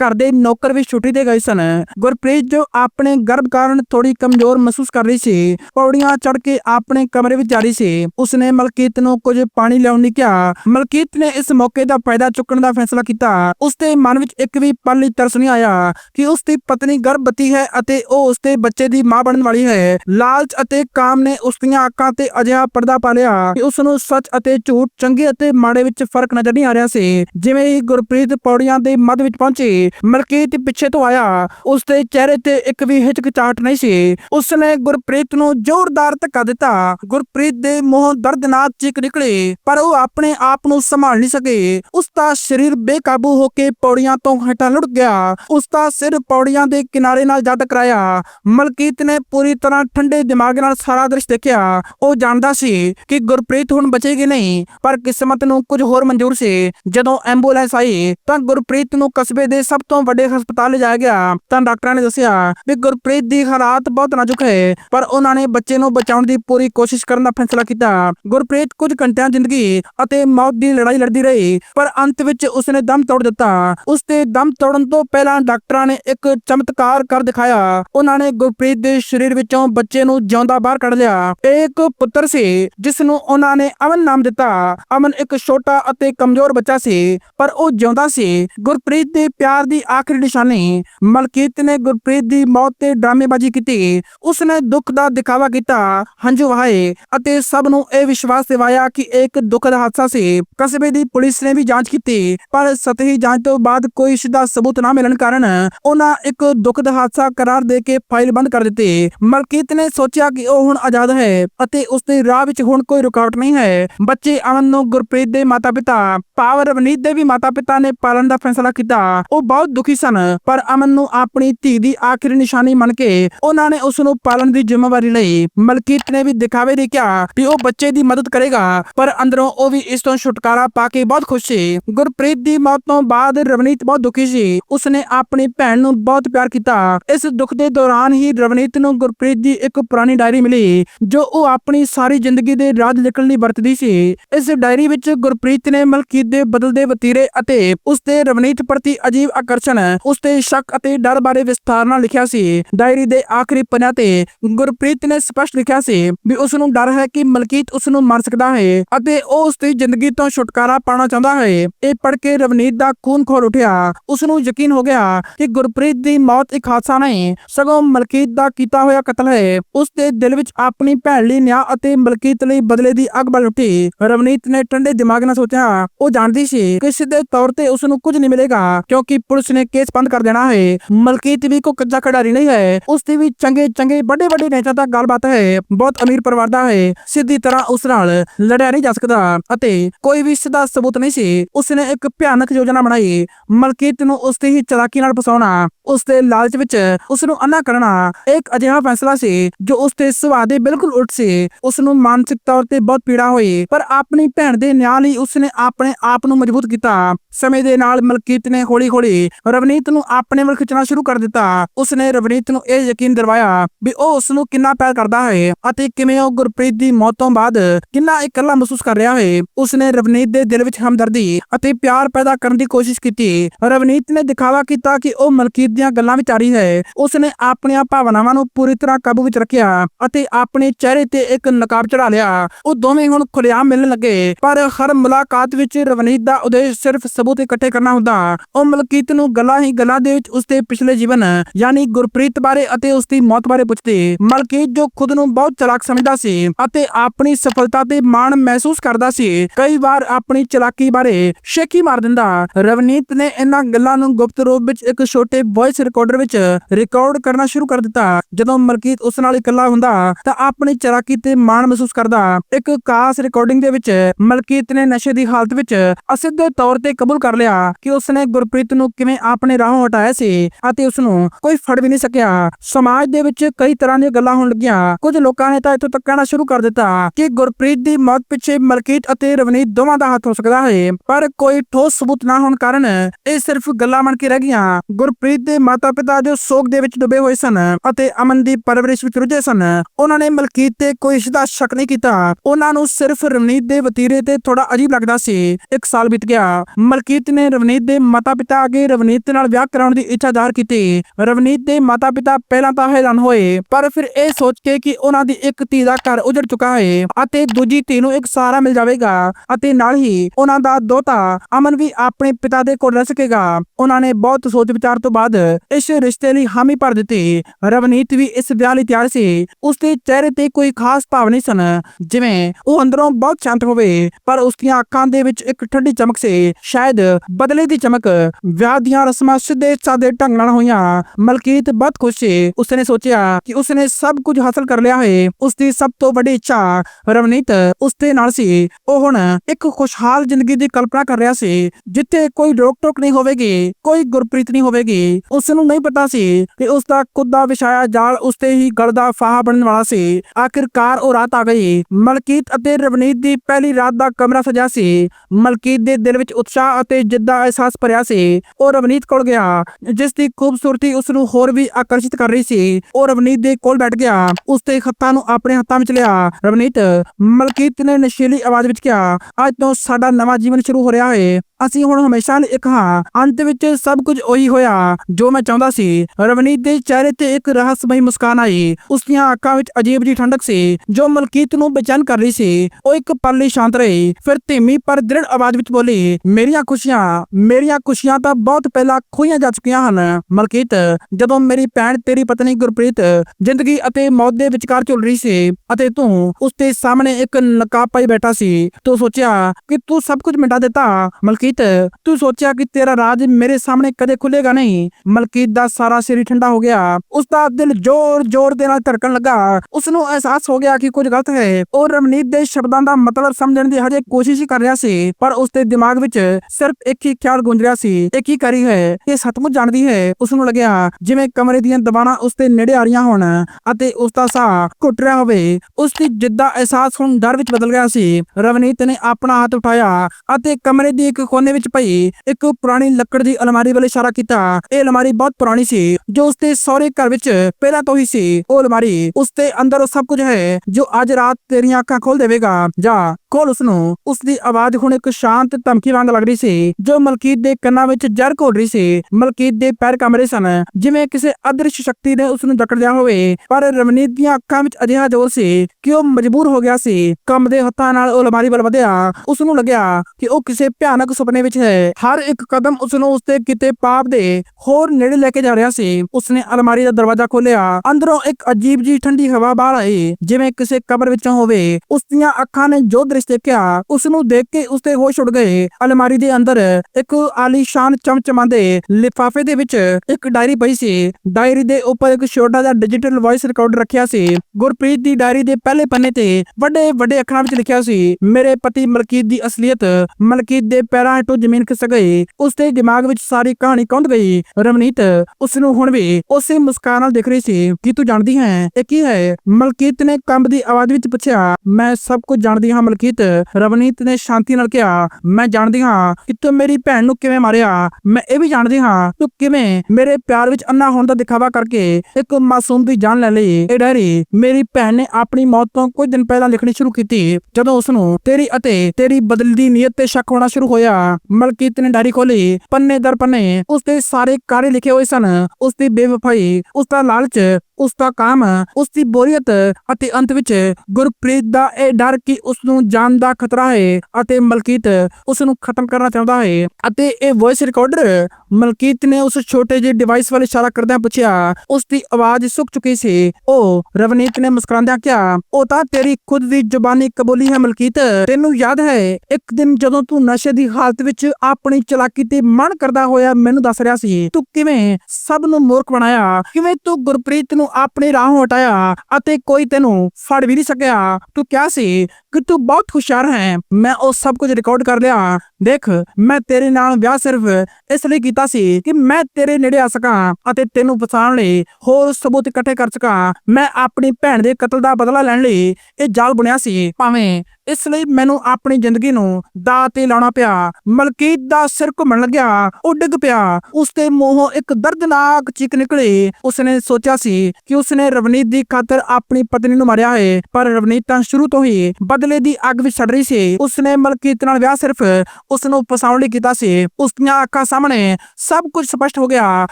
ਘਰ ਦੇ ਨੌਕਰ ਵੀ ਛੁੱਟੀ ਤੇ ਗਏ ਸਨ। ਗੁਰਪ੍ਰੀਤ ਜੋ ਆਪਣੇ ਗਰਭ ਕਾਰਨ ਥੋੜੀ ਕਮਜ਼ੋਰ ਮਹਿਸੂਸ ਕਰ ਰਹੀ ਸੀ। ਪੌੜੀਆਂ ਚੜ ਕੇ ਆਪਣੇ ਕਮਰੇ ਵਿੱਚ ਜਾ ਰਹੀ ਸੀ। ਉਸਨੇ ਮਲਕੀਤ ਨੂੰ ਕੁਝ ਪਾਣੀ ਲਿਆਉਣ ਲਈ ਕਿਹਾ। ਮਲਕੀਤ ਨੇ ਇਸ ਮੌਕੇ ਦਾ ਫਾਇਦਾ ਚੁੱਕਣ ਦਾ ਫੈਸਲਾ ਕੀਤਾ। ਉਸਦੇ ਮਨ ਵਿੱਚ ਇੱਕ ਵੀ ਪਲ ਲਈ ਤਰਸ ਨਹੀਂ ਆਇਆ ਕਿ ਉਸ ਪਤਨੀ ਗਰਭਵਤੀ ਹੈ ਅਤੇ ਉਹ ਉਸਦੇ ਬੱਚੇ ਦੀ ਮਾਂ ਬਣਨ ਵਾਲੀ ਹੈ। ਲਾਲਚ ਅਤੇ ਕਾਮ ਨੇ ਉਸਦੀਆਂ ਅੱਖਾਂ ਤੇ ਅਜਿਹਾ ਪਰਦਾ ਪਾ ਲਿਆ ਕਿ ਉਸ ਨੂੰ ਸੱਚ ਅਤੇ ਝੂਠ, ਚੰਗੇ ਅਤੇ ਮਾੜੇ ਵਿੱਚ ਫ਼ਰਕ ਨਜ਼ਰ ਨਹੀਂ ਆ ਰਿਹਾ ਸੀ। ਜਿਵੇਂ ਹੀ ਗੁਰਪ੍ਰੀਤ ਪੌੜੀਆਂ ਦੇ ਮੱਧ ਵਿੱਚ ਪਹੁੰਚੇ, ਮਲਕੀਤ ਪਿੱਛੇ ਤੋਂ ਆਇਆ। ਉਸਦੇ ਚਿਹਰੇ ਤੇ ਇੱਕ ਵੀ ਹਿਚਕ ਹਿਚਕਚਾਹਟ ਨਹੀਂ ਸੀ। ਉਸਨੇ ਗੁਰਪ੍ਰੀਤ ਨੂੰ ਜ਼ੋਰਦਾਰ ਧੱਕਾ ਦਿੱਤਾ। ਗੁਰਪ੍ਰੀਤ ਦੇ ਮੂੰਹੋਂ ਦਰਦਨਾਕ ਚੀਕ ਨਿਕਲੀ, ਪਰ ਉਹ ਆਪਣੇ ਆਪ ਨੂੰ ਸੰਭਾਲ ਨਹੀਂ ਸਕੇ। ਉਸ ਦਾ ਸਰੀਰ ਬੇਕਾਬੂ ਹੋ ਕੇ ਪੌੜੀਆਂ ਤੋਂ ਹੇਠਾਂ ਲੁੜ ਗਿਆ। ਉਸ ਦਾ ਸਿਰ ਪੌੜੀਆਂ ਦੇ ਕਿਨਾਰੇ ਨਾਲ ਜਾ ਟਕਰਾਇਆ ਮਲਕੀਤ ਨੇ ਪੂਰੀ ਤਰ੍ਹਾਂ ਠੰਡੇ ਦਿਮਾਗ ਨਾਲ ਸਾਰਾ ਦ੍ਰਿਸ਼ ਦੇਖਿਆ। ਉਹ ਜਾਣਦਾ ਸੀ ਕਿ ਗੁਰਪ੍ਰੀਤ ਹੁਣ ਬਚੇਗੀ ਨਹੀਂ, ਪਰ ਕਿਸਮਤ ਨੂੰ ਕੁਝ ਹੋਰ ਮਨਜ਼ੂਰ ਸੀ। ਜਦੋਂ ਐਂਬੂਲੈਂਸ ਆਈ, ਤਾਂ ਗੁਰਪ੍ਰੀਤ ਨੂੰ ਕਸਬੇ ਦੇ ਸਭ ਤੋਂ ਵੱਡੇ ਹਸਪਤਾਲ ਲਿਜਾਇਆ ਗਿਆ। ਤਾਂ ਡਾਕਟਰਾਂ ਨੇ ਦੱਸਿਆ ਵੀ ਗੁਰਪ੍ਰੀਤ ਦੀ ਹਾਲਾਤ ਬਹੁਤ ਨਾਜ਼ੁਕ ਹੈ। ਪਰ ਉਹਨਾਂ ਨੇ ਬੱਚੇ ਨੂੰ ਬਚਾਉਣ ਦੀ ਪੂਰੀ ਕੋਸ਼ਿਸ਼ ਕਰਨ ਦਾ ਫੈਸਲਾ ਕੀਤਾ। ਗੁਰਪ੍ਰੀਤ ਕੁਝ ਘੰਟਿਆਂ ਜ਼ਿੰਦਗੀ ਅਤੇ ਮੌਤ ਦੀ ਲੜਾਈ ਲੜਦੀ ਰਹੀ, ਪਰ ਅੰਤ ਵਿੱਚ ਉਸਨੇ ਦਮ ਤੋੜ ਦਿੱਤਾ। ਉਸ ਦੇ ਦਮ ਤੋੜਨ ਤੋਂ ਪਹਿਲਾਂ ਡਾਕਟਰਾਂ ਨੇ ਇੱਕ ਚਮਤਕਾਰ ਕਰ ਦਿਖਾਇਆ। ਉਹਨਾਂ ਨੇ ਗੁਰਪ੍ਰੀਤ ਦੇ ਸਰੀਰ ਵਿੱਚੋਂ ਬੱਚੇ ਨੂੰ ਜਿਉਂਦਾ ਬਾਹਰ ਕੱਢ ਲਿਆ। ਇਹ ਇੱਕ ਪੁੱਤਰ ਸੀ, ਜਿਸ ਨੂੰ ਉਹਨਾਂ ਨੇ ਅਮਨ ਨਾਮ ਦਿੱਤਾ। ਅਮਨ ਇੱਕ ਛੋਟਾ ਅਤੇ ਕਮਜ਼ੋਰ ਬੱਚਾ ਸੀ, ਪਰ ਉਹ ਜਿਉਂਦਾ ਸੀ। ਗੁਰਪ੍ਰੀਤ ਦੇ ਪਿਆਰ ਦੀ ਆਖਰੀ ਨਿਸ਼ਾਨੀ ਮਲਕੀਤ ਨੇ ਗੁਰਪ੍ਰੀਤ ਦੀ ਮੌਤ ਤੇ ਡਰਾਮੇਬਾਜ਼ੀ ਕੀਤੀ। ਉਸਨੇ ਦੁੱਖ ਦਾ ਦਿਖਾਵਾ ਕੀਤਾ, ਹੰਝੂ ਵਹਾਏ ਅਤੇ ਸਭ ਨੂੰ ਇਹ ਵਿਸ਼ਵਾਸ ਦਿਵਾਇਆ ਕਿ ਇਹ ਇੱਕ ਦੁਖਦ ਹਾਦਸਾ ਸੀ। ਕਸਬੇ ਦੀ ਪੁਲਿਸ ਨੇ ਵੀ ਜਾਂਚ ਕੀਤੀ, ਪਰ ਸਤਹੀ ਜਾਂਚ ਤੋਂ ਬਾਅਦ ਕੋਈ ਸਿੱਧਾ ਸਬੂਤ ਨਾ ਮਿਲਣ ਕਾਰਨ ਉਹਨਾਂ ਇੱਕ ਦੁਖਦ ਹਾਦਸਾ ਕਰਾਰ ਦੇ ਕੇ ਫਾਈਲ ਬੰਦ ਕਰ ਦਿੱਤੀ। ਮਲਕੀਤ ਨੇ ਸੋਚਿਆ ਕਿ ਉਹ ਹੁਣ ਆਜ਼ਾਦ ਹੈ ਅਤੇ ਉਸ ਦੇ ਰਾਹ ਵਿੱਚ ਹੁਣ ਕੋਈ ਰੁਕਾਵਟ ਨਹੀਂ ਹੈ। ਬੱਚੇ ਅਮਨ ਨੂੰ ਗੁਰਪ੍ਰੀਤ ਦੇ ਮਾਤਾ-ਪਿਤਾ, ਪਾਵਰ ਰਵਨੀਤ ਦੇ ਵੀ ਮਾਤਾ-ਪਿਤਾ ਨੇ ਪਾਲਣ ਦਾ ਫੈਸਲਾ ਕੀਤਾ। ਉਹ ਬਹੁਤ ਦੁਖੀ ਸਨ, ਪਰ ਅਮਨ ਨੂੰ ਆਪਣੀ ਧੀ ਦੀ ਆਖਰੀ ਨਿਸ਼ਾਨੀ ਮੰਨ ਕੇ ਉਹਨਾਂ ਨੇ ਉਸ ਨੂੰ ਪਾਲਣ ਦੀ ਜ਼ਿੰਮੇਵਾਰੀ ਲਈ ਮਲਕੀਤ ਨੇ ਵੀ ਦਿਖਾਵੇ ਦੇ ਕਿਹਾ ਕਿ ਉਹ ਬੱਚੇ ਦੀ ਮਦਦ ਕਰੇਗਾ, ਪਰ ਅੰਦਰੋਂ ਉਹ ਵੀ ਇਸ ਤੋਂ ਛੁਟਕਾਰਾ ਪਾ ਕੇ ਬਹੁਤ ਖੁਸ਼ ਸੀ। ਗੁਰਪ੍ਰੀਤ ਦੀ ਮੌਤ ਤੋਂ ਬਾਅਦ ਰਵਨੀਤ ਬਹੁਤ ਦੁਖੀ ਸੀ। ਉਸਨੇ ਆਪਣੀ ਭੈਣ ਨੂੰ ਬਹੁਤ ਪਿਆਰ ਕੀਤਾ। ਇਸ ਦੁੱਖ ਦੇ ਦੌਰਾਨ ਹੀ ਰਵਨੀਤ ਨੂੰ ਗੁਰਪ੍ਰੀਤ ਦੀ ਇੱਕ ਪੁਰਾਣੀ ਡਾਇਰੀ ਮਿਲੀ, ਜੋ ਉਹ ਆਪਣੀ ਸਾਰੀ ਜ਼ਿੰਦਗੀ ਦੇ ਰਾਜ ਲਿਖਣ ਲਈ ਵਰਤਦੀ ਸੀ। ਇਸ ਡਾਇਰੀ ਵਿੱਚ ਗੁਰਪ੍ਰੀਤ ਨੇ ਮਲਕੀਤ ਦੇ ਬਦਲਦੇ ਵਤੀਰੇ ਅਤੇ ਉਸ ਦੇ ਰਵਨੀਤ ਪ੍ਰਤੀ ਅਜੀਬ ਆਕਰਸ਼ਣ ਉਸ ਦੇ ਸ਼ੱਕ ਅਤੇ ਡਰ ਬਾਰੇ ਵਿਸਥਾਰ ਨਾਲ ਲਿਖਿਆ ਸੀ ਡਾਇਰੀ ਦੇ ਆਖਰੀ ਪੰਨਿਆਂ ਤੇ ਗੁਰਪ੍ਰੀਤ ਨੇ ਸਪਸ਼ਟ ਲਿਖਿਆ ਸੀ ਵੀ ਉਸ ਨੂੰ ਡਰ ਹੈ ਕਿ ਮਲਕੀਤ ਉਸ ਨੂੰ ਮਾਰ ਸਕਦਾ ਹੈ ਅਤੇ ਉਹ ਉਸ ਦੀ ਜ਼ਿੰਦਗੀ ਤੋਂ ਛੁਟਕਾਰਾ ਪਾਣਾ ਚਾਹੁੰਦਾ ਹੈ। ਇਹ ਪੜ੍ਹ ਕੇ ਰਵਨੀਤ ਦਾ ਖੂਨ ਖੋਲ ਉੱਠਿਆ। ਉਸ ਨੂੰ ਯਕੀਨ ਹੋ ਗਿਆ ਕਿ ਗੁਰਪ੍ਰੀਤ ਦੀ ਮੌਤ ਇੱਕ ਹਾਦਸਾ ਨਹੀਂ, ਸਗੋਂ ਮਲਕੀਤ ਦਾ ਕੀਤਾ ਹੋਇਆ ਕਤਲ ਹੈ। ਉਸ ਦੇ ਦਿਲ ਵਿੱਚ ਆਪਣੀ ਭੈਣ ਲਈ ਨਿਆਂ ਅਤੇ ਮਲਕੀਤ ਲਈ ਬਦਲੇ ਦੀ ਅੱਗ ਬਲ ਉੱਠੀ। ਰਵਨੀਤ ਨੇ ਠੰਡੇ ਦਿਮਾਗ ਨਾਲ ਸੋਚਿਆ, ਉਹ ਜਾਣਦੀ ਸੀ ਕਿ ਸਿੱਧੇ ਤੌਰ ਤੇ ਉਸ ਨੂੰ ਕੁਝ ਨਹੀਂ ਮਿਲੇਗਾ, ਕਿਉਂਕਿ ਪੁਲਿਸ ਨੇ ਕੇਸ ਬੰਦ ਕਰ ਦੇਣਾ ਹੈ। ਮਲਕੀਤ ਵੀ ਕੋਈ ਕੱਚਾ ਖਿਡਾਰੀ ਨਹੀਂ ਹੈ। ਉਸ ਦੀ ਵੀ ਚੰਗੇ ਚੰਗੇ, ਵੱਡੇ ਵੱਡੇ ਨੇਤਾ ਤੱਕ ਗੱਲਬਾਤ ਹੈ। ਬਹੁਤ ਅਮੀਰ ਪਰਿਵਾਰ ਦਾ ਹੈ। ਸਿੱਧੀ ਤਰ੍ਹਾਂ ਉਸ ਨਾਲ ਲੜਿਆ ਨਹੀਂ ਜਾ ਸਕਦਾ ਅਤੇ ਕੋਈ ਵੀ ਸਿੱਧਾ ਸਬੂਤ ਨਹੀਂ ਸੀ। ਉਸਨੇ ਇੱਕ ਭਿਆਨਕ ਯੋਜਨਾ ਬਣਾਈ। ਮਲਕੀਤ ਨੂੰ ਉਸ ਦੀ ਹੀ ਚਲਾਕੀ ਨਾਲ ਫਸਾਉਣਾ। ਉਸ ਦੇ ਲਾਲਚ ਵਿੱਚ ਉਸ ਨੂੰ ਅੰਨਾ ਕਰਨਾ ਇੱਕ ਅਜਿਹਾ ਫੈਸਲਾ ਸੀ, ਜੋ ਉਸ ਦੇ ਸੁਭਾਅ ਦੇ ਬਿਲਕੁਲ ਉਲਟ ਸੀ। ਉਸ ਨੂੰ ਮਾਨਸਿਕ ਤੌਰ ਤੇ ਬਹੁਤ ਪੀੜਾ ਹੋਈ, ਪਰ ਆਪਣੀ ਭੈਣ ਦੇ ਨਿਆਂ ਲਈ ਉਸਨੇ ਆਪਣੇ ਆਪ ਨੂੰ ਮਜ਼ਬੂਤ ਕੀਤਾ। ਸਮੇਂ ਦੇ ਨਾਲ ਮਲਕੀਤ ਨੇ ਹੌਲੀ-ਹੌਲੀ ਰਵਨੀਤ ਨੂੰ ਆਪਣੇ ਵੱਲ ਖਿੱਚਣਾ ਸ਼ੁਰੂ ਕਰ ਦਿੱਤਾ। ਉਸਨੇ ਰਵਨੀਤ ਨੂੰ ਇਹ ਯਕੀਨ ਦਿਵਾਇਆ ਵੀ ਉਹ ਉਸ ਨੂੰ ਕਿੰਨਾ ਪਿਆਰ ਕਰਦਾ ਹੈ ਅਤੇ ਕਿਵੇਂ ਉਹ ਗੁਰਪ੍ਰੀਤ ਦੀ ਮੌਤ ਤੋਂ ਬਾਅਦ ਕਿੰਨਾ ਇਕੱਲਾ ਮਹਿਸੂਸ ਕਰ ਰਿਹਾ ਹੈ। ਉਸਨੇ ਰਵਨੀਤ ਦੇ ਦਿਲ ਵਿੱਚ ਹਮਦਰਦੀ ਅਤੇ ਪਿਆਰ ਪੈਦਾ ਕਰਨ ਦੀ ਕੋਸ਼ਿਸ਼ ਕੀਤੀ। ਰਵਨੀਤ ਨੇ ਦਿਖਾਵਾ ਕੀਤਾ ਕਿ ਉਹ ਮਲਕੀਤ ਦੀਆਂ ਗੱਲਾਂ ਵਿੱਚ ਆ ਰਹੀ ਹੈ। ਉਸਨੇ ਆਪਣੀਆਂ ਭਾਵਨਾਵਾਂ ਨੂੰ ਪੂਰੀ ਤਰ੍ਹਾਂ ਕਾਬੂ ਵਿੱਚ ਰੱਖਿਆ ਅਤੇ ਆਪਣੇ ਚਿਹਰੇ ਤੇ ਇੱਕ ਨਕਾਬ ਚੜਾ ਲਿਆ। ਉਹ ਦੋਵੇਂ ਹੁਣ ਖੁੱਲ੍ਹੇਆਮ ਮਿਲਣ ਲੱਗੇ, ਪਰ ਹਰ ਮੁਲਾਕਾਤ ਵਿੱਚ ਰਵਨੀਤ ਦਾ ਉਦੇਸ਼ ਸਿਰਫ ਸਬੂਤ ਇਕੱਠੇ ਕਰਨਾ ਹੁੰਦਾ। ਉਹ ਮਲਕੀਤ ਨੂੰ ਗੱਲਾਂ ਹੀ ਗੱਲਾਂ ਦੇ ਵਿੱਚ ਉਸਦੇ ਪਿਛਲੇ ਜੀਵਨ, ਯਾਨੀ ਗੁਰਪ੍ਰੀਤ ਬਾਰੇ ਅਤੇ ਉਸ ਦੀ ਮੌਤ ਬਾਰੇ ਪੁੱਛਦੇ ਮਲਕੀਤ ਜੋ ਖੁਦ ਨੂੰ ਬਹੁਤ ਚਲਾਕ ਸਮਝਦਾ ਸੀ ਅਤੇ ਆਪਣੀ ਸਫਲਤਾ ਤੇ ਮਾਣ ਮਹਿਸੂਸ ਕਰਦਾ ਸੀ, ਕਈ ਵਾਰ ਆਪਣੀ ਚਲਾਕੀ ਬਾਰੇ ਸ਼ੇਖੀ ਮਾਰ ਦਿੰਦਾ। ਰਵਨੀਤ ਨੇ ਇਹਨਾਂ ਗੱਲਾਂ ਨੂੰ ਗੁਪਤ ਰੂਪ ਵਿੱਚ ਇੱਕ ਛੋਟੇ ਵੌਇਸ ਰਿਕਾਰਡਰ ਵਿੱਚ ਰਿਕਾਰਡ ਕਰਨਾ ਸ਼ੁਰੂ ਕਰ ਦਿੱਤਾ। ਜਦੋਂ ਮਲਕੀਤ ਉਸ ਨਾਲ ਇਕੱਲਾ ਹੁੰਦਾ ਤਾਂ ਆਪਣੀ ਚਲਾਕੀ ਤੇ ਮਾਣ ਮਹਿਸੂਸ ਕਰਦਾ। ਇੱਕ ਖਾਸ ਰਿਕਾਰਡਿੰਗ ਦੇ ਵਿੱਚ ਮਲਕੀਤ ਨੇ ਨਸ਼ੇ ਦੀ ਹਾਲਤ ਵਿੱਚ ਅਸਿੱਧੇ ਤੌਰ ਤੇ ਕਬੂਲ ਕਰ ਲਿਆ ਕਿ ਉਸਨੇ ਗੁਰਪ੍ਰੀਤ ਨੂੰ ਕਿਵੇਂ ਆਪਣੇ ਰਾਹੋਂ ਹਟਾਇਆ ਸੀ ਅਤੇ ਉਸ ਨੂੰ ਕੋਈ ਫੜ ਵੀ ਨਹੀਂ ਸਕਿਆ। ਸਮਾਜ ਦੇ ਵਿੱਚ ਕਈ ਤਰ੍ਹਾਂ ਦੀਆਂ ਗੱਲਾਂ ਹੋਣ ਲੱਗੀਆਂ। ਕੁਝ ਲੋਕਾਂ ਨੇ ਤਾਂ ਇੱਥੋਂ ਤੱਕ ਕਹਿਣਾ ਸ਼ੁਰੂ ਕਰ ਦਿੱਤਾ ਕਿ ਗੁਰਪ੍ਰੀਤ ਦੀ ਮੌਤ ਪਿੱਛੇ ਮਲਕੀਤ ਅਤੇ ਰਵਨੀਤ ਦੋਵਾਂ ਦਾ ਹੱਥ ਹੋ ਸਕਦਾ ਹੈ। ਪਰ ਕੋਈ ਠੋਸ ਸਬੂਤ ਨਾ ਹੋਣ ਕਾਰਨ ਇਹ ਸਿਰਫ ਗੱਲਾਂ ਬਣ ਕੇ ਰਹਿ ਗਈਆਂ। ਗੁਰਪ੍ਰੀਤ ਦੇ ਮਾਤਾ-ਪਿਤਾ ਜੋ ਸੋਗ ਦੇ ਵਿੱਚ ਡੁੱਬੇ ਹੋਏ ਸਨ ਅਤੇ ਅਮਨ ਦੀ ਪਰਵਰਿਸ਼ ਵਿੱਚ ਰੁੱਝੇ ਸਨ, ਉਹਨਾਂ ਨੇ ਮਲਕੀਤ ਤੇ ਕੋਈ ਇਸ ਦਾ ਸ਼ੱਕ ਨਹੀਂ ਕੀਤਾ। ਉਹਨਾਂ ਨੂੰ ਸਿਰਫ ਰਵਨੀਤ ਦੇ ਵਤੀਰੇ ਤੇ ਥੋੜਾ ਅਜੀਬ ਲੱਗਦਾ ਸੀ। ਇੱਕ ਸਾਲ ਬੀਤ ਗਿਆ। ਮਲਕੀਤ ਨੇ ਰਵਨੀਤ ਦੇ ਮਾਤਾ-ਪਿਤਾ ਅੱਗੇ ਰਵਨੀਤ ਨਾਲ ਵਿਆਹ ਕਰਾਉਣ ਦੀ ਇੱਛਾ ਜ਼ਾਹਰ ਕੀਤੀ। ਰਵਨੀਤ ਦੇ ਮਾਤਾ-ਪਿਤਾ ਪਹਿਲਾਂ ਤਾਂ ਹੈਰਾਨ ਹੋਏ, ਪਰ ਫਿਰ ਇਹ ਸੋਚ ਕੇ ਕਿ ਉਹਨਾਂ ਦੀ ਇੱਕ ਧੀ ਦਾ ਘਰ ਉਜੜ ਚੁੱਕਾ ਹੈ ਅਤੇ ਦੂਜੀ ਧੀ ਨੂੰ ਇੱਕ ਸਹਾਰਾ ਮਿਲ ਜਾਵੇਗਾ ਅਤੇ ਨਾਲ ਹੀ ਉਹਨਾਂ ਦਾ ਦੋਤਾ ਅਮਨ ਵੀ ਆਪਣੇ ਪਿਤਾ ਦੇ ਕੋਲ ਰਹਿ ਸਕੇਗਾ। ਉਹਨਾਂ ਨੇ ਬਹੁਤ ਸੋਚ ਵਿਚਾਰ ਤੋਂ ਬਾਅਦ ਇਸ ਰਿਸ਼ਤੇ ਲਈ ਹਾਮੀ ਭਰ ਦਿੱਤੀ। ਰਵਨੀਤ ਵੀ ਇਸ ਵਿਆਹ ਲਈ ਤਿਆਰ ਸੀ। ਉਸ ਦੇ ਚਿਹਰੇ ਤੇ ਕੋਈ ਖਾਸ ਭਾਵ ਨਹੀਂ ਸਨ, ਜਿਵੇਂ ਉਹ ਅੰਦਰੋਂ ਬਹੁਤ ਸ਼ਾਂਤ ਹੋਵੇ, ਪਰ ਉਸ ਦੀਆਂ ਅੱਖਾਂ ਦੇ ਵਿੱਚ ਇੱਕ ਠੰਡੀ ਚਮਕ ਸੀ। ਸ਼ਾਇਦ ਬਦਲੇ ਦੀ ਚਮਕ, ਵਿਆਹ ਦੀਆਂ ਰਸਮਾਂ ਸਿੱਧੇ ਸਾਦੇ ਢੰਗ ਨਾਲ ਹੋਈਆਂ, ਮਲਕੀਤ ਬਹੁਤ ਖੁਸ਼ 'ਚ ਉਸਨੇ ਸੋਚਿਆ ਕਿ ਉਸਨੇ ਸਭ ਕੁਝ ਹਾਸਲ ਕਰ ਲਿਆ ਹੈ ਉਸਦੀ ਸਭ ਤੋਂ ਵੱਡੀ ਇੱਛਾ ਰਵਨੀਤ ਉਸਦੇ ਨਾਲ ਸੀ। ਉਹ ਹੁਣ ਇੱਕ ਖੁਸ਼ਹਾਲ ਜ਼ਿੰਦਗੀ ਦੀ ਕਲਪਨਾ ਕਰ ਰਿਹਾ ਸੀ, ਜਿੱਥੇ ਕੋਈ ਰੋਕ ਟੋਕ ਨਹੀਂ ਹੋਵੇਗੀ, ਕੋਈ ਗੁਰਪ੍ਰੀਤ ਨਹੀਂ ਹੋਵੇਗੀ। ਉਸ ਨੂੰ ਨਹੀਂ ਪਤਾ ਸੀ ਕਿ ਉਸ ਦਾ ਖੁਦ ਦਾ ਵਿਛਾਇਆ ਜਾਲ ਉਸਤੇ ਹੀ ਗਲ ਦਾ ਫਾਹਾ ਬਣਨ ਵਾਲਾ ਸੀ। ਆਖਿਰਕਾਰ ਉਹ ਰਾਤ ਆ ਗਈ। ਮਲਕੀਤ ਅਤੇ ਰਵਨੀਤ ਦੀ ਪਹਿਲੀ ਰਾਤ ਦਾ ਕਮਰਾ ਸਜਾ ਸੀ। ਮਲਕੀਤ ਦੇ ਦਿਲ ਵਿੱਚ ਉਤਸ਼ਾਹ ਅਤੇ ਜਿੱਦ ਦਾ ਅਹਿਸਾਸ ਭਰਿਆ ਸੀ। ਉਹ ਰਵਨੀਤ ਕੋਲ ਗਿਆ ਜਿਸ ਦੀ ਖੂਬਸੂਰਤੀ ਉਸ ਨੂੰ ਹੋਰ ਵੀ ਆਕਰਸ਼ਿਤ ਕਰ ਰਹੀ ਸੀ। ਉਹ ਰਵਨੀਤ ਦੇ ਕੋਲ ਬੈਠ ਗਿਆ। ਉਸ ਦੇ ਹੱਥਾਂ ਨੂੰ ਆਪਣੇ ਹੱਥਾਂ ਵਿੱਚ ਲਿਆ। ਰਵਨੀਤ, ਮਲਕੀਤ ਨੇ ਨਸ਼ੀਲੀ ਆਵਾਜ਼ ਵਿੱਚ ਕਿਹਾ, ਅੱਜ ਤੋਂ ਸਾਡਾ ਨਵਾਂ ਜੀਵਨ ਸ਼ੁਰੂ ਹੋ ਰਿਹਾ ਹੈ ਅਸੀਂ ਹੁਣ ਹਮੇਸ਼ਾ ਲਈ ਇੱਕ ਹਾਂ। ਅੰਤ ਵਿੱਚ ਸਭ ਕੁਝ ਉਹੀ ਹੋਇਆ, ਜੋ ਮੈਂ ਚਾਹੁੰਦਾ ਸੀ। ਰਵਨੀਤ ਦੇ ਚਿਹਰੇ ਤੇ ਇੱਕ ਰਹੱਸਮਈ ਮੁਸਕਾਨ ਆਈ। ਉਸ ਦੀਆਂ ਅੱਖਾਂ ਵਿੱਚ ਅਜੀਬ ਜਿਹੀ ਠੰਡਕ ਸੀ, ਜੋ ਮਲਕੀਤ ਨੂੰ ਬੇਚੈਨ ਕਰ ਰਹੀ ਸੀ। ਉਹ ਇੱਕ ਪਲ ਲਈ ਸ਼ਾਂਤ ਰਹੀ, ਫਿਰ ਧੀਮੀ ਪਰ ਦ੍ਰਿੜ ਆਵਾਜ਼ ਵਿੱਚ ਬੋਲੀ, ਮੇਰੀਆਂ ਖੁਸ਼ੀਆਂ ਮੇਰੀਆਂ ਖੁਸ਼ੀਆਂ ਤਾਂ ਬਹੁਤ ਪਹਿਲਾਂ ਖੋਈਆਂ ਜਾ ਚੁੱਕੀਆਂ ਹਨ। ਮਲਕੀਤ, ਜਦੋਂ ਮੇਰੀ ਭੈਣ ਤੇਰੀ ਪਤਨੀ ਗੁਰਪ੍ਰੀਤ ਜ਼ਿੰਦਗੀ ਅਤੇ ਮੌਤ ਦੇ ਵਿਚਕਾਰ ਝੁਲ ਰਹੀ ਸੀ ਅਤੇ ਤੂੰ ਉਸ ਦੇ ਸਾਹਮਣੇ ਇੱਕ ਨਕਾਬ ਪਾਈ ਬੈਠਾ ਸੀ। ਤੂੰ ਸੋਚਿਆ ਕਿ ਤੂੰ ਸਭ ਕੁਝ ਮਿਟਾ ਦਿੱਤਾ। ਮਲਕੀਤ, ਤੂੰ ਸੋਚਿਆ ਕਿ ਤੇਰਾ ਰਾਜ ਮੇਰੇ ਸਾਹਮਣੇ ਕਦੇ ਖੁੱਲੇਗਾ ਨਹੀਂ। ਮਲਕੀਤ ਦਾ ਸਾਰਾ ਸਿਰ ਠੰਡਾ ਹੋ ਗਿਆ। ਉਸ ਦਾ ਦਿਲ ਜ਼ੋਰ-ਜ਼ੋਰ ਦੇ ਨਾਲ ਧੜਕਣ ਲੱਗਾ। ਉਸ ਨੂੰ ਅਹਿਸਾਸ ਹੋ ਗਿਆ ਕਿ ਕੁਝ ਗਲਤ ਹੈ। ਉਹ ਰਮਨੀਤ ਦੇ ਸ਼ਬਦਾਂ ਦਾ ਮਤਲਬ ਸਮਝਣ ਦੀ ਹਜੇ ਕੋਸ਼ਿਸ਼ ਹੀ ਕਰ ਰਿਹਾ ਸੀ, ਪਰ ਉਸ ਦੇ ਦਿਮਾਗ ਵਿੱਚ ਸਿਰਫ ਇੱਕ ਹੀ ਖਿਆਲ ਗੂੰਜ ਰਿਹਾ ਸੀ। ਇਹ ਕੀ ਕਰੀ ਹੈ? ਇਹ ਸੱਚਮੁੱਚ ਜਾਣਦੀ ਹੈ? ਉਸ ਨੂੰ ਲੱਗਿਆ ਜਿਵੇਂ ਕਮਰੇ ਦੀਆਂ ਦਬਾਣਾ ਉਸ ਦੇ ਨੇੜੇ ਆ ਰਹੀਆਂ ਹੋਣ ਅਤੇ ਉਸ ਦਾ ਸਾਹ ਘੁੱਟ ਰਿਹਾ ਹੋਵੇ, ਉਸ ਦੀ ਜਿੱਦਾਂ ਅਹਿਸਾਸ ਹੁਣ ਡਰ ਵਿੱਚ ਬਦਲ ਗਿਆ ਸੀ। ਰਵਨੀਤ ਨੇ ਆਪਣਾ ਹੱਥ ਉਠਾਇਆ ਅਤੇ ਕਮਰੇ ਦੀ ਇੱਕ ਕੋਨੇ ਵਿੱਚ ਪਈ ਇੱਕ ਪੁਰਾਣੀ ਲੱਕੜ ਦੀ ਅਲਮਾਰੀ ਵੱਲ ਇਸ਼ਾਰਾ ਕੀਤਾ। ਇਹ ਅਲਮਾਰੀ ਬਹੁਤ ਪੁਰਾਣੀ ਸੀ, ਜੋ ਉਸ ਦੇ ਸਹੁਰੇ ਘਰ ਵਿੱਚ ਪਹਿਲਾਂ ਤੋਂ ਹੀ ਸੀ। ਉਹ ਅਲਮਾਰੀ ਉਸ ਦੇ ਅੰਦਰ ਉਹ ਸਭ ਕੁਝ ਹੈ, ਜੋ ਅੱਜ ਰਾਤ ਤੇਰੀਆਂ ਅੱਖਾਂ ਖੋਲ ਦੇਵੇਗਾ, ਜਾਂ ਖੋਲ ਉਸ ਨੂੰ ਉਸ ਦੀ ਆਵਾਜ਼ ਹੁਣ ਇੱਕ ਸ਼ਾਂਤ ਧਮਕੀ ਵਾਂਗ ਲੱਗ ਰਹੀ ਸੀ, ਜੋ ਮਲਕੀਤ ਦੇ ਕੰਨਾਂ ਵਿੱਚ ਜ਼ਰ ਘੋਲ ਰਹੀ ਸੀ। ਮਲਕੀਤ ਦੇ ਪੈਰ ਕੰਬ ਰਹੇ ਸਨ, ਜਿਵੇਂ ਕਿਸੇ ਅਦਰ ਅਦ੍ਰਿਸ਼ ਸ਼ਕਤੀ ਨੇ ਉਸ ਨੂੰ ਜਕੜ ਲਿਆ ਹੋਵੇ। ਪਰ ਰਵਨੀਤ ਦੀਆਂ ਅੱਖਾਂ ਵਿੱਚ ਅਜਿਹਾ ਜ਼ੋਰ ਸੀ ਕਿ ਉਹ ਮਜਬੂਰ ਹੋ ਗਿਆ ਸੀ। ਕੰਬਦੇ ਹੱਥਾਂ ਨਾਲ ਉਹ ਅਲਮਾਰੀ ਵੱਲ ਵਧਿਆ। ਉਸ ਨੂੰ ਲੱਗਿਆ ਕਿ ਉਹ ਕਿਸੇ ਭਿਆਨਕ ਸੁਪਨੇ ਵਿੱਚ ਹੈ। ਹਰ ਇੱਕ ਕਦਮ ਉਸ ਨੂੰ ਉਸ ਤੇ ਕਿਤੇ ਪਾਪ ਦੇ ਹੋਰ ਨੇੜੇ ਲੈ ਕੇ ਜਾ ਰਿਹਾ ਸੀ। ਉਸਨੇ ਅਲਮਾਰੀ ਦਾ ਦਰਵਾਜ਼ਾ ਖੋਲ੍ਹਿਆ। ਅੰਦਰੋਂ ਇੱਕ ਅਜੀਬ ਜੀ ਠੰਡੀ ਹਵਾ ਬਾਹਰ ਆਈ, ਜਿਵੇਂ ਕਿਸੇ ਕਬਰ ਵਿੱਚੋਂ ਹੋਵੇ। ਉਸ ਦੀਆਂ ਅੱਖਾਂ ਨੇ ਜੋ ਦ੍ਰਿਸ਼ ਦੇਖਿਆ ਉਸ ਨੂੰ ਦੇਖ ਕੇ ਉਸ ਦੇ ਹੋਸ਼ ਉੱਡ ਗਏ। ਅਲਮਾਰੀ ਦੇ ਅੰਦਰ ਇੱਕ ਆਲੀਸ਼ਾਨ ਚਮਚਮਾਂਦੇ ਲਿਫਾਫੇ ਦੇ ਵਿੱਚ ਇੱਕ ਡਾਇਰੀ ਪਈ ਸੀ। ਡਾਇਰੀ ਦੇ ਉੱਪਰ ਇੱਕ ਛੋਟਾ ਜਿਹਾ ਡਿਜੀਟਲ ਵੌਇਸ ਰਿਕਾਰਡ ਰੱਖਿਆ ਸੀ। ਗੁਰਪ੍ਰੀਤ ਦੀ ਡਾਇਰੀ ਦੇ ਪਹਿਲੇ ਪੰਨੇ ਤੇ ਵੱਡੇ ਵੱਡੇ ਅੱਖਰਾਂ ਵਿੱਚ ਲਿਖਿਆ ਸੀ, ਮੇਰੇ ਪਤੀ ਮਲਕੀਤ ਦੀ ਅਸਲੀਅਤ, ਮਲਕੀਤ ਦੇ ਪੈਰਾਂ ਹੇਠੋਂ ਜ਼ਮੀਨ ਖਿਸਕ ਗਈ। ਉਸ ਦੇ ਦਿਮਾਗ ਵਿੱਚ ਸਾਰੀ ਕਹਾਣੀ ਕੌਂਦ ਗਈ। ਰਵਨੀਤ, ਉਸ ਨੂੰ ਹੁਣ ਵੀ ਉਸੇ ਮੁਸਕਾਨ ਨਾਲ ਦੇਖ ਰਹੀ ਸੀ ਕੀ ਤੂੰ ਜਾਣਦੀ ਹੈ। ਇਹ ਕੀ ਹੈ? ਮਲਕੀਤ ਨੇ ਕੰਬਦੀ ਆਵਾਜ਼ ਵਿੱਚ ਪੁੱਛਿਆ, ਮੈਂ ਸਭ ਕੁਝ ਜਾਣਦੀ ਹਾਂ ਮਲਕੀਤ। ਰਵਨੀਤ ਨੇ ਸ਼ਾਂਤੀ ਨਾਲ ਕਿਹਾ, ਮੈਂ ਜਾਣਦੀ ਹਾਂ ਕਿ ਤੂੰ ਮੇਰੀ ਭੈਣ ਨੂੰ ਕਿਵੇਂ ਮਾਰਿਆ। ਮੈਂ ਇਹ ਵੀ ਜਾਣਦੀ ਹਾਂ, ਤੂੰ ਕਿਵੇਂ ਮੇਰੇ ਪਿਆਰ ਵਿੱਚ ਅੰਨਾ ਹੋਣ ਦਾ ਦਿਖਾਵਾ ਕਰਕੇ ਇੱਕ ਮਾਸੂਮ ਦੀ ਜਾਨ ਲੈ ਲਈ। ਇਹ ਡਾਇਰੀ ਮੇਰੀ ਭੈਣ ਨੇ ਆਪਣੀ ਮੌਤ ਤੋਂ ਕੁਝ ਦਿਨ ਪਹਿਲਾਂ ਲਿਖਣੀ ਸ਼ੁਰੂ ਕੀਤੀ। ਜਦੋਂ ਉਸ ਨੂੰ ਤੇਰੀ ਅਤੇ ਤੇਰੀ ਬਦਲਦੀ ਨੀਅਤ ਤੇ ਸ਼ੱਕ ਹੋਣਾ ਸ਼ੁਰੂ ਹੋਇਆ, ਮਲਕੀਤ ਨੇ ਡਾਇਰੀ ਖੋਲੀ ਪੰਨੇ ਦਰ ਪੰਨੇ ਉਸ ਦੇ ਸਾਰੇ ਕਾਰੇ ਲਿਖੇ ਹੋਏ ਸਨ। ਉਸ ਦੀ ਬੇਵਫਾਈ ਉਸ ਦਾ ਲਾਲਚ ਉਸ ਦਾ ਕਾਮ ਉਸ ਦੀ ਬੋਰੀਅਤ ਅਤੇ ਅੰਤ ਵਿੱਚ ਗੁਰਪ੍ਰੀਤ ਦਾ ਇਹ ਡਰ ਕਿ ਉਸ ਨੂੰ ਜਾਨ ਦਾ ਖਤਰਾ ਹੈ ਅਤੇ ਮਲਕੀਤ ਉਸ ਨੂੰ ਖਤਮ ਕਰਨਾ ਚਾਹੁੰਦਾ ਹੈ। ਅਤੇ ਇਹ ਵੌਇਸ ਰਿਕਾਰਡਰ ਮਲਕੀਤ ਨੇ ਉਸ ਛੋਟੇ ਜਿਹੇ ਡਿਵਾਈਸ ਵੱਲ ਇਸ਼ਾਰਾ ਕਰਦਿਆਂ ਪੁੱਛਿਆ ਉਸ ਦੀ ਆਵਾਜ਼ ਸੁੱਕ ਚੁੱਕੀ ਸੀ। ਉਹ ਰਵਨੀਤ ਨੇ ਮੁਸਕਰਾਉਂਦਿਆਂ ਉਹ ਤਾਂ ਤੇਰੀ ਖੁਦ ਦੀ ਜ਼ੁਬਾਨੀ ਕਬੂਲੀ ਹੈ ਮਲਕੀਤ। ਤੈਨੂੰ ਯਾਦ ਹੈ, ਇੱਕ ਦਿਨ ਜਦੋਂ ਤੂੰ ਨਸ਼ੇ ਦੀ ਹਾਲਤ ਵਿੱਚ ਆਪਣੀ ਚਲਾਕੀ ਤੇ ਮਨ ਕਰਦਾ ਹੋਇਆ ਮੈਨੂੰ ਦੱਸ ਰਿਹਾ ਸੀ, ਤੂੰ ਕਿਵੇਂ ਸਭ ਨੂੰ ਮੂਰਖ ਬਣਾਇਆ? ਕਿਵੇਂ ਤੂੰ ਗੁਰਪ੍ਰੀਤ ਨੂੰ ਆਪਣੀ ਰਾਹੋਂ ਹਟਾਇਆ ਅਤੇ ਕੋਈ ਤੈਨੂੰ ਫੜ ਵੀ ਨਹੀਂ ਸਕਿਆ? ਤੂੰ ਕਿਹਾ ਸੀ ਕਿ ਤੂੰ ਬਹੁਤ ਹੁਸ਼ਿਆਰ ਹੈ। ਮੈਂ ਉਹ ਸਭ ਕੁਝ ਰਿਕਾਰਡ ਕਰ ਲਿਆ। ਦੇਖ, ਮੈਂ ਤੇਰੇ ਨਾਲ ਵਿਆਹ ਸਿਰਫ ਇਸ ਲਈ ਕੀਤਾ ਸੀ ਕਿ ਮੈਂ ਤੇਰੇ ਨੇੜੇ ਆ ਸਕਾਂ ਅਤੇ ਤੈਨੂੰ ਫਸਾਉਣ ਲਈ ਹੋਰ ਸਬੂਤ ਇਕੱਠੇ ਕਰ ਸਕਾਂ। ਮੈਂ ਆਪਣੀ ਭੈਣ ਦੇ ਕਤਲ ਦਾ ਬਦਲਾ ਲੈਣ ਲਈ ਇਹ ਜਾਲ ਬੁਣਿਆ ਸੀ। ਭਾਵੇਂ ਇਸ ਲਈ ਮੈਨੂੰ ਆਪਣੀ ਜ਼ਿੰਦਗੀ ਨੂੰ ਦਾਅ ਤੇ ਲਾਉਣਾ ਪਿਆ। ਮਲਕੀਤ ਦਾ ਸਿਰ ਘੁੰਮਣ ਲੱਗਿਆ, ਉਹ ਡਿੱਗ ਪਿਆ। ਉਸ ਦੇ ਮੂੰਹੋਂ ਇੱਕ ਦਰਦਨਾਕ ਚੀਕ ਨਿਕਲੀ। ਉਸਨੇ ਸੋਚਿਆ ਸੀ ਕਿ ਉਸਨੇ ਰਵਨੀਤ ਦੀ ਖਾਤਰ ਆਪਣੀ ਪਤਨੀ ਨੂੰ ਮਾਰਿਆ ਹੈ ਪਰ ਰਵਨੀਤ ਤਾਂ ਸ਼ੁਰੂ ਤੋਂ ਹੀ ਬਦਲੇ ਦੀ ਅੱਗ ਵਿੱਚ ਸੜ ਰਹੀ ਸੀ। ਉਸਨੇ ਮਲਕੀਤ ਨਾਲ ਵਿਆਹ ਸਿਰਫ ਉਸ ਨੂੰ ਫਸਾਉਣ ਲਈ ਕੀਤਾ ਸੀ। ਉਸ ਦੀਆਂ ਅੱਖਾਂ ਸਾਹਮਣੇ ਸਭ ਕੁਝ ਸਪਸ਼ਟ ਹੋ ਗਿਆ।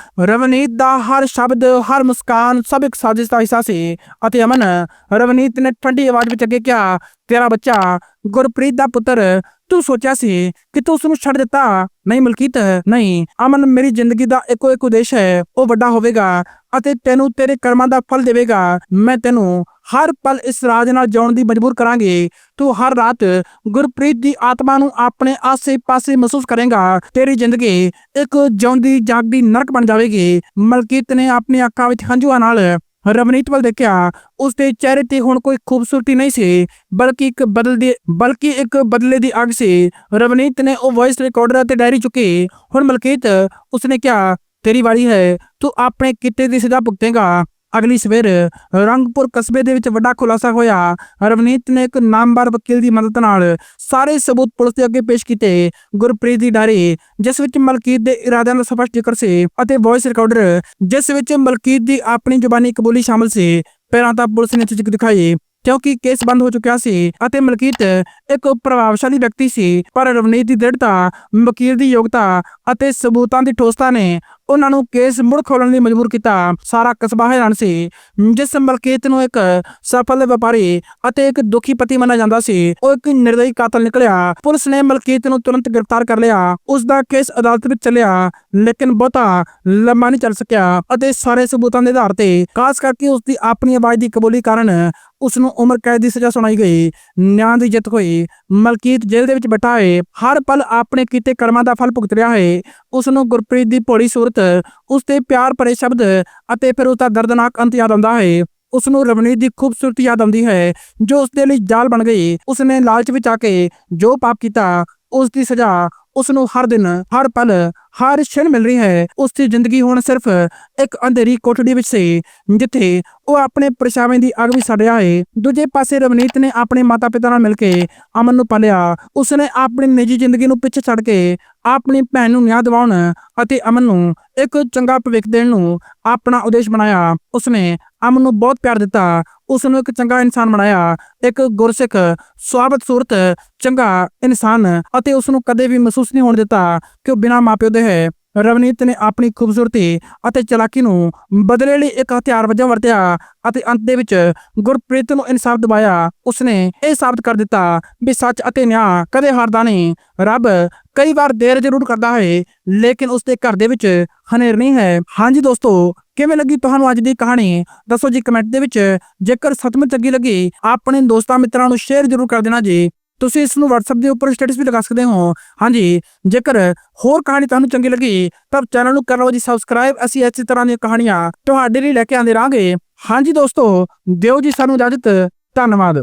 ਰਵਨੀਤ ਦਾ ਹਰ ਸ਼ਬਦ, ਹਰ ਮੁਸਕਾਨ ਸਭ ਇੱਕ ਸਾਜ਼ਿਸ਼ ਦਾ ਹਿੱਸਾ ਸੀ। ਅਤੇ ਅਮਨ, ਰਵਨੀਤ ਨੇ ਠੰਡੀ ਆਵਾਜ਼ ਵਿੱਚ ਅੱਗੇ ਕਿਹਾ ਤੇਰਾ ਬੱਚਾ ਗੁਰਪ੍ਰੀਤ ਦਾ ਪੁੱਤਰ, ਤੂੰ ਸੋਚਿਆ ਸੀ ਕਿ ਤੂੰ ਉਸ ਨੂੰ ਛੱਡ ਦਿੱਤਾ? ਨਹੀਂ ਮਲਕੀਤ, ਨਹੀਂ। ਅਮਨ, ਮੇਰੀ ਜ਼ਿੰਦਗੀ ਦਾ ਇੱਕੋ ਇੱਕ ਉਦੇਸ਼ ਹੈ। ਉਹ ਵੱਡਾ ਹੋਵੇਗਾ ਅਤੇ ਤੈਨੂੰ ਤੇਰੇ ਕਰਮਾਂ ਦਾ ਫਲ ਦੇਵੇਗਾ। ਮੈਂ ਤੈਨੂੰ ਹਰ ਪਲ ਇਸ ਰਾਜ ਨਾਲ ਜਿਉਣ ਦੀ ਮਜਬੂਰ ਕਰਾਂਗੇ। ਤੂੰ ਹਰ ਰਾਤ ਗੁਰਪ੍ਰੀਤ ਦੀ ਆਤਮਾ ਨੂੰ ਆਪਣੇ ਆਸੇ-ਪਾਸੇ ਮਹਿਸੂਸ ਕਰੇਗਾ। ਤੇਰੀ ਜ਼ਿੰਦਗੀ ਇੱਕ ਜਿਉਂਦੀ, ਜਾਗਦੀ ਨਰਕ ਬਣ ਜਾਵੇਗੀ। ਮਲਕੀਤ ਨੇ ਆਪਣੀ ਅੱਖਾਂ ਵਿੱਚ ਹੰਝੂਆਂ ਨਾਲ ਰਵਨੀਤ ਵੱਲ ਦੇਖਿਆ ਉਸ ਦੇ ਚਿਹਰੇ ਤੇ ਹੁਣ ਕੋਈ ਖੂਬਸੂਰਤੀ ਨਹੀਂ ਸੀ, ਬਲਕਿ ਇੱਕ ਬਦਲਦੀ, ਬਲਕਿ ਇੱਕ ਬਦਲੇ ਦੀ ਅੱਗ ਸੀ। ਰਵਨੀਤ ਨੇ ਉਹ ਵੌਇਸ ਰਿਕਾਰਡਰ ਅਤੇ ਡਾਇਰੀ ਚੁੱਕੀ। ਹੁਣ ਮਲਕੀਤ, ਉਸਨੇ ਕਿਹਾ, ਤੇਰੀ ਵਾਰੀ ਹੈ, ਤੂੰ ਆਪਣੇ ਕਿੱਤੇ ਦੀ ਸਜ਼ਾ ਭੁਗਤੇਗਾ। ਅਗਲੀ ਸਵੇਰ, ਰੰਗਪੁਰ ਕਸਬੇ ਦੇ ਵਿੱਚ ਵੱਡਾ ਖੁਲਾਸਾ ਹੋਇਆ। ਰਵਨੀਤ ਨੇ ਇੱਕ ਨਾਮਵਰ ਵਕੀਲ ਦੀ ਮਦਦ ਨਾਲ ਸਾਰੇ ਸਬੂਤ ਪੁਲਿਸ ਦੇ ਅੱਗੇ ਪੇਸ਼ ਕੀਤੇ। ਗੁਰਪ੍ਰੀਤ ਦੀ ਡਾਇਰੀ, ਜਿਸ ਵਿੱਚ ਮਲਕੀਤ ਦੇ ਇਰਾਦਿਆਂ ਦਾ ਸਪਸ਼ਟ ਜ਼ਿਕਰ ਸੀ ਅਤੇ ਵੌਇਸ ਰਿਕਾਰਡਰ ਜਿਸ ਵਿੱਚ ਮਲਕੀਤ ਦੀ ਆਪਣੀ ਜ਼ੁਬਾਨੀ ਕਬੂਲੀ ਸ਼ਾਮਲ ਸੀ। ਪਹਿਲਾਂ ਤਾਂ ਪੁਲਿਸ ਨੇ ਝਿਜਕ ਦਿਖਾਈ, ਕਿਉਂਕਿ ਕੇਸ ਬੰਦ ਹੋ ਚੁੱਕਿਆ ਸੀ ਅਤੇ ਮਲਕੀਤ ਇੱਕ ਪ੍ਰਭਾਵਸ਼ਾਲੀ ਵਿਅਕਤੀ ਸੀ। ਪਰ ਰਵਨੀਤ ਦੀ ਦ੍ਰਿੜਤਾ, ਵਕੀਲ ਦੀ ਯੋਗਤਾ ਅਤੇ ਸਬੂਤਾਂ ਦੀ ਠੋਸਤਾ ਨੇ ਉਹਨਾਂ ਨੂੰ ਕੇਸ ਮੁੜ ਖੋਲਣ ਲਈ ਮਜਬੂਰ ਕੀਤਾ। ਸਾਰਾ ਕਸਬਾ ਹੈਰਾਨ ਸੀ। ਜਿਸ ਮਲਕੀਤ ਨੂੰ ਇੱਕ ਸਫਲ ਵਪਾਰੀ ਅਤੇ ਇੱਕ ਦੁਖੀ ਪਤੀ ਮੰਨਿਆ ਜਾਂਦਾ ਸੀ। ਉਹ ਇੱਕ ਨਿਰਦਈ ਕਾਤਲ ਨਿਕਲਿਆ। ਪੁਲਿਸ ਨੇ ਮਲਕੀਤ ਨੂੰ ਤੁਰੰਤ ਗ੍ਰਿਫਤਾਰ ਕਰ ਲਿਆ। ਉਸ ਦਾ ਕੇਸ ਅਦਾਲਤ ਵਿੱਚ ਚੱਲਿਆ। ਲੇਕਿਨ ਬਹੁਤਾ ਲੰਮਾ ਨਹੀਂ ਚੱਲ ਸਕਿਆ ਅਤੇ ਸਾਰੇ ਸਬੂਤਾਂ ਦੇ ਆਧਾਰ ਤੇ, ਖਾਸ ਕਰਕੇ ਉਸ ਦੀ ਆਪਣੀ ਆਵਾਜ਼ ਦੀ ਕਬੂਲੀ ਕਾਰਨ ਉਸ ਨੂੰ ਉਮਰ ਕੈਦ ਦੀ ਸਜ਼ਾ ਸੁਣਾਈ ਗਈ, ਨਿਆਂ ਦੀ ਜਿੱਤ ਹੋਈ, ਮਲਕੀਤ ਜੇਲ੍ਹ ਦੇ ਵਿੱਚ ਬੈਠਾ ਹੈ ਹਰ ਪਲ ਆਪਣੇ ਕੀਤੇ ਕਰਮਾਂ ਦਾ ਫਲ ਭੁਗਤ ਰਿਹਾ ਹੈ ਉਸ ਨੂੰ ਗੁਰਪ੍ਰੀਤ ਦੀ ਭੋਲੀ ਸੂਰਤ ਉਸ ਦੇ ਪਿਆਰ ਭਰੇ ਸ਼ਬਦ ਅਤੇ ਫਿਰ ਉਸ ਦਾ ਦਰਦਨਾਕ ਅੰਤ ਯਾਦ ਆਉਂਦਾ ਹੈ। ਉਸ ਨੂੰ ਰਵਨੀਤ ਦੀ ਖੂਬਸੂਰਤੀ ਯਾਦ ਆਉਂਦੀ ਹੈ, ਜੋ ਉਸ ਦੇ ਲਈ ਜਾਲ ਬਣ ਗਈ। ਉਸ ਨੇ ਲਾਲਚ ਵਿੱਚ ਆ ਕੇ ਜੋ ਪਾਪ ਕੀਤਾ ਉਸ ਦੀ ਸਜ਼ਾ ਉਸ ਨੂੰ ਹਰ ਦਿਨ, ਹਰ ਪਲ ਹਰ ਛਿਣ ਮਿਲ ਰਹੀ ਹੈ। ਉਸ ਜ਼ਿੰਦਗੀ ਹੁਣ ਸਿਰਫ ਇੱਕ ਅੰਧੇਰੀ ਕੋਠੜੀ ਵਿੱਚ ਸੀ, ਜਿੱਥੇ ਉਹ ਆਪਣੇ ਪਰਛਾਵੇਂ ਦੀ ਅੱਗ ਵਿੱਚ ਸੜ ਰਿਹਾ ਹੈ। ਦੂਜੇ ਪਾਸੇ ਰਵਨੀਤ ਨੇ ਆਪਣੇ ਮਾਤਾ-ਪਿਤਾ ਨਾਲ ਮਿਲ ਕੇ ਅਮਨ ਨੂੰ ਪਾਲਿਆ। ਉਸਨੇ ਆਪਣੀ ਨਿੱਜੀ ਜ਼ਿੰਦਗੀ ਨੂੰ ਪਿੱਛੇ ਛੱਡ ਕੇ ਆਪਣੀ ਭੈਣ ਨੂੰ ਨਿਆਂ ਦਿਵਾਉਣ ਅਤੇ ਅਮਨ ਨੂੰ ਇੱਕ ਚੰਗਾ ਭਵਿੱਖ ਦੇਣ ਨੂੰ ਆਪਣਾ ਉਦੇਸ਼ ਬਣਾਇਆ। ਉਸਨੇ ਅਮਨ ਨੂੰ ਬਹੁਤ ਪਿਆਰ ਦਿੱਤਾ। ਉਸ ਨੂੰ ਇੱਕ ਚੰਗਾ ਇਨਸਾਨ ਬਣਾਇਆ। ਇੱਕ ਗੁਰਸਿੱਖ, ਸੁਆਬਤ ਸੂਰਤ, ਚੰਗਾ ਇਨਸਾਨ ਅਤੇ ਉਸ ਨੂੰ ਕਦੇ ਵੀ ਮਹਿਸੂਸ ਨਹੀਂ ਹੋਣ ਦਿੱਤਾ ਕਿ ਉਹ ਬਿਨਾਂ ਮਾਪਿਓ ਦੇ ਹੈ। ਰਵਨੀਤ ਨੇ ਆਪਣੀ ਖੂਬਸੂਰਤੀ ਅਤੇ ਚਲਾਕੀ ਨੂੰ ਬਦਲੇ ਲਈ ਇੱਕ ਹਥਿਆਰ ਵਜੋਂ ਵਰਤਿਆ ਅਤੇ ਅੰਤ ਦੇ ਵਿੱਚ ਗੁਰਪ੍ਰੀਤ ਨੂੰ ਇਨਸਾਫ ਦਿਵਾਇਆ। ਉਸਨੇ ਇਹ ਸਾਬਤ ਕਰ ਦਿੱਤਾ ਵੀ ਸੱਚ ਅਤੇ ਨਿਆਂ ਕਦੇ ਹਾਰਦਾ ਨਹੀਂ। ਰੱਬ ਕਈ ਵਾਰ ਦੇਰ ਜ਼ਰੂਰ ਕਰਦਾ ਹੈ, ਲੇਕਿਨ ਉਸ ਦੇ ਘਰ ਦੇ ਵਿੱਚ ਹਨੇਰ ਨਹੀਂ ਹੈ। ਹਾਂਜੀ ਦੋਸਤੋ, ਕਿਵੇਂ ਲੱਗੀ ਤੁਹਾਨੂੰ ਅੱਜ ਦੀ ਕਹਾਣੀ? ਦੱਸੋ ਜੀ ਕਮੈਂਟ ਦੇ ਵਿੱਚ। ਜੇਕਰ ਸੱਚਮੁੱਚ ਚੰਗੀ ਲੱਗੀ, ਆਪਣੇ ਦੋਸਤਾਂ ਮਿੱਤਰਾਂ ਨੂੰ ਸ਼ੇਅਰ ਜ਼ਰੂਰ ਕਰ ਦੇਣਾ ਜੀ। ਤੁਸੀਂ ਇਸ ਨੂੰ WhatsApp ਦੇ ਉੱਪਰ ਸਟੇਟਸ ਵੀ ਲਗਾ ਸਕਦੇ ਹੋ। ਹਾਂਜੀ, ਜੇਕਰ ਹੋਰ ਕਹਾਣੀ ਤੁਹਾਨੂੰ ਚੰਗੀ ਲੱਗੀ, ਤਾਂ ਚੈਨਲ ਨੂੰ ਕਰ ਲਓ ਜੀ ਸਬਸਕ੍ਰਾਈਬ ਅਸੀਂ ਇਸੇ ਤਰ੍ਹਾਂ ਦੀਆਂ ਕਹਾਣੀਆਂ ਤੁਹਾਡੇ ਲਈ ਲੈ ਕੇ ਆਉਂਦੇ ਰਹਾਂਗੇ। ਹਾਂਜੀ ਦੋਸਤੋ, ਦਿਓ ਜੀ ਸਾਨੂੰ ਇਜਾਜ਼ਤ। ਧੰਨਵਾਦ।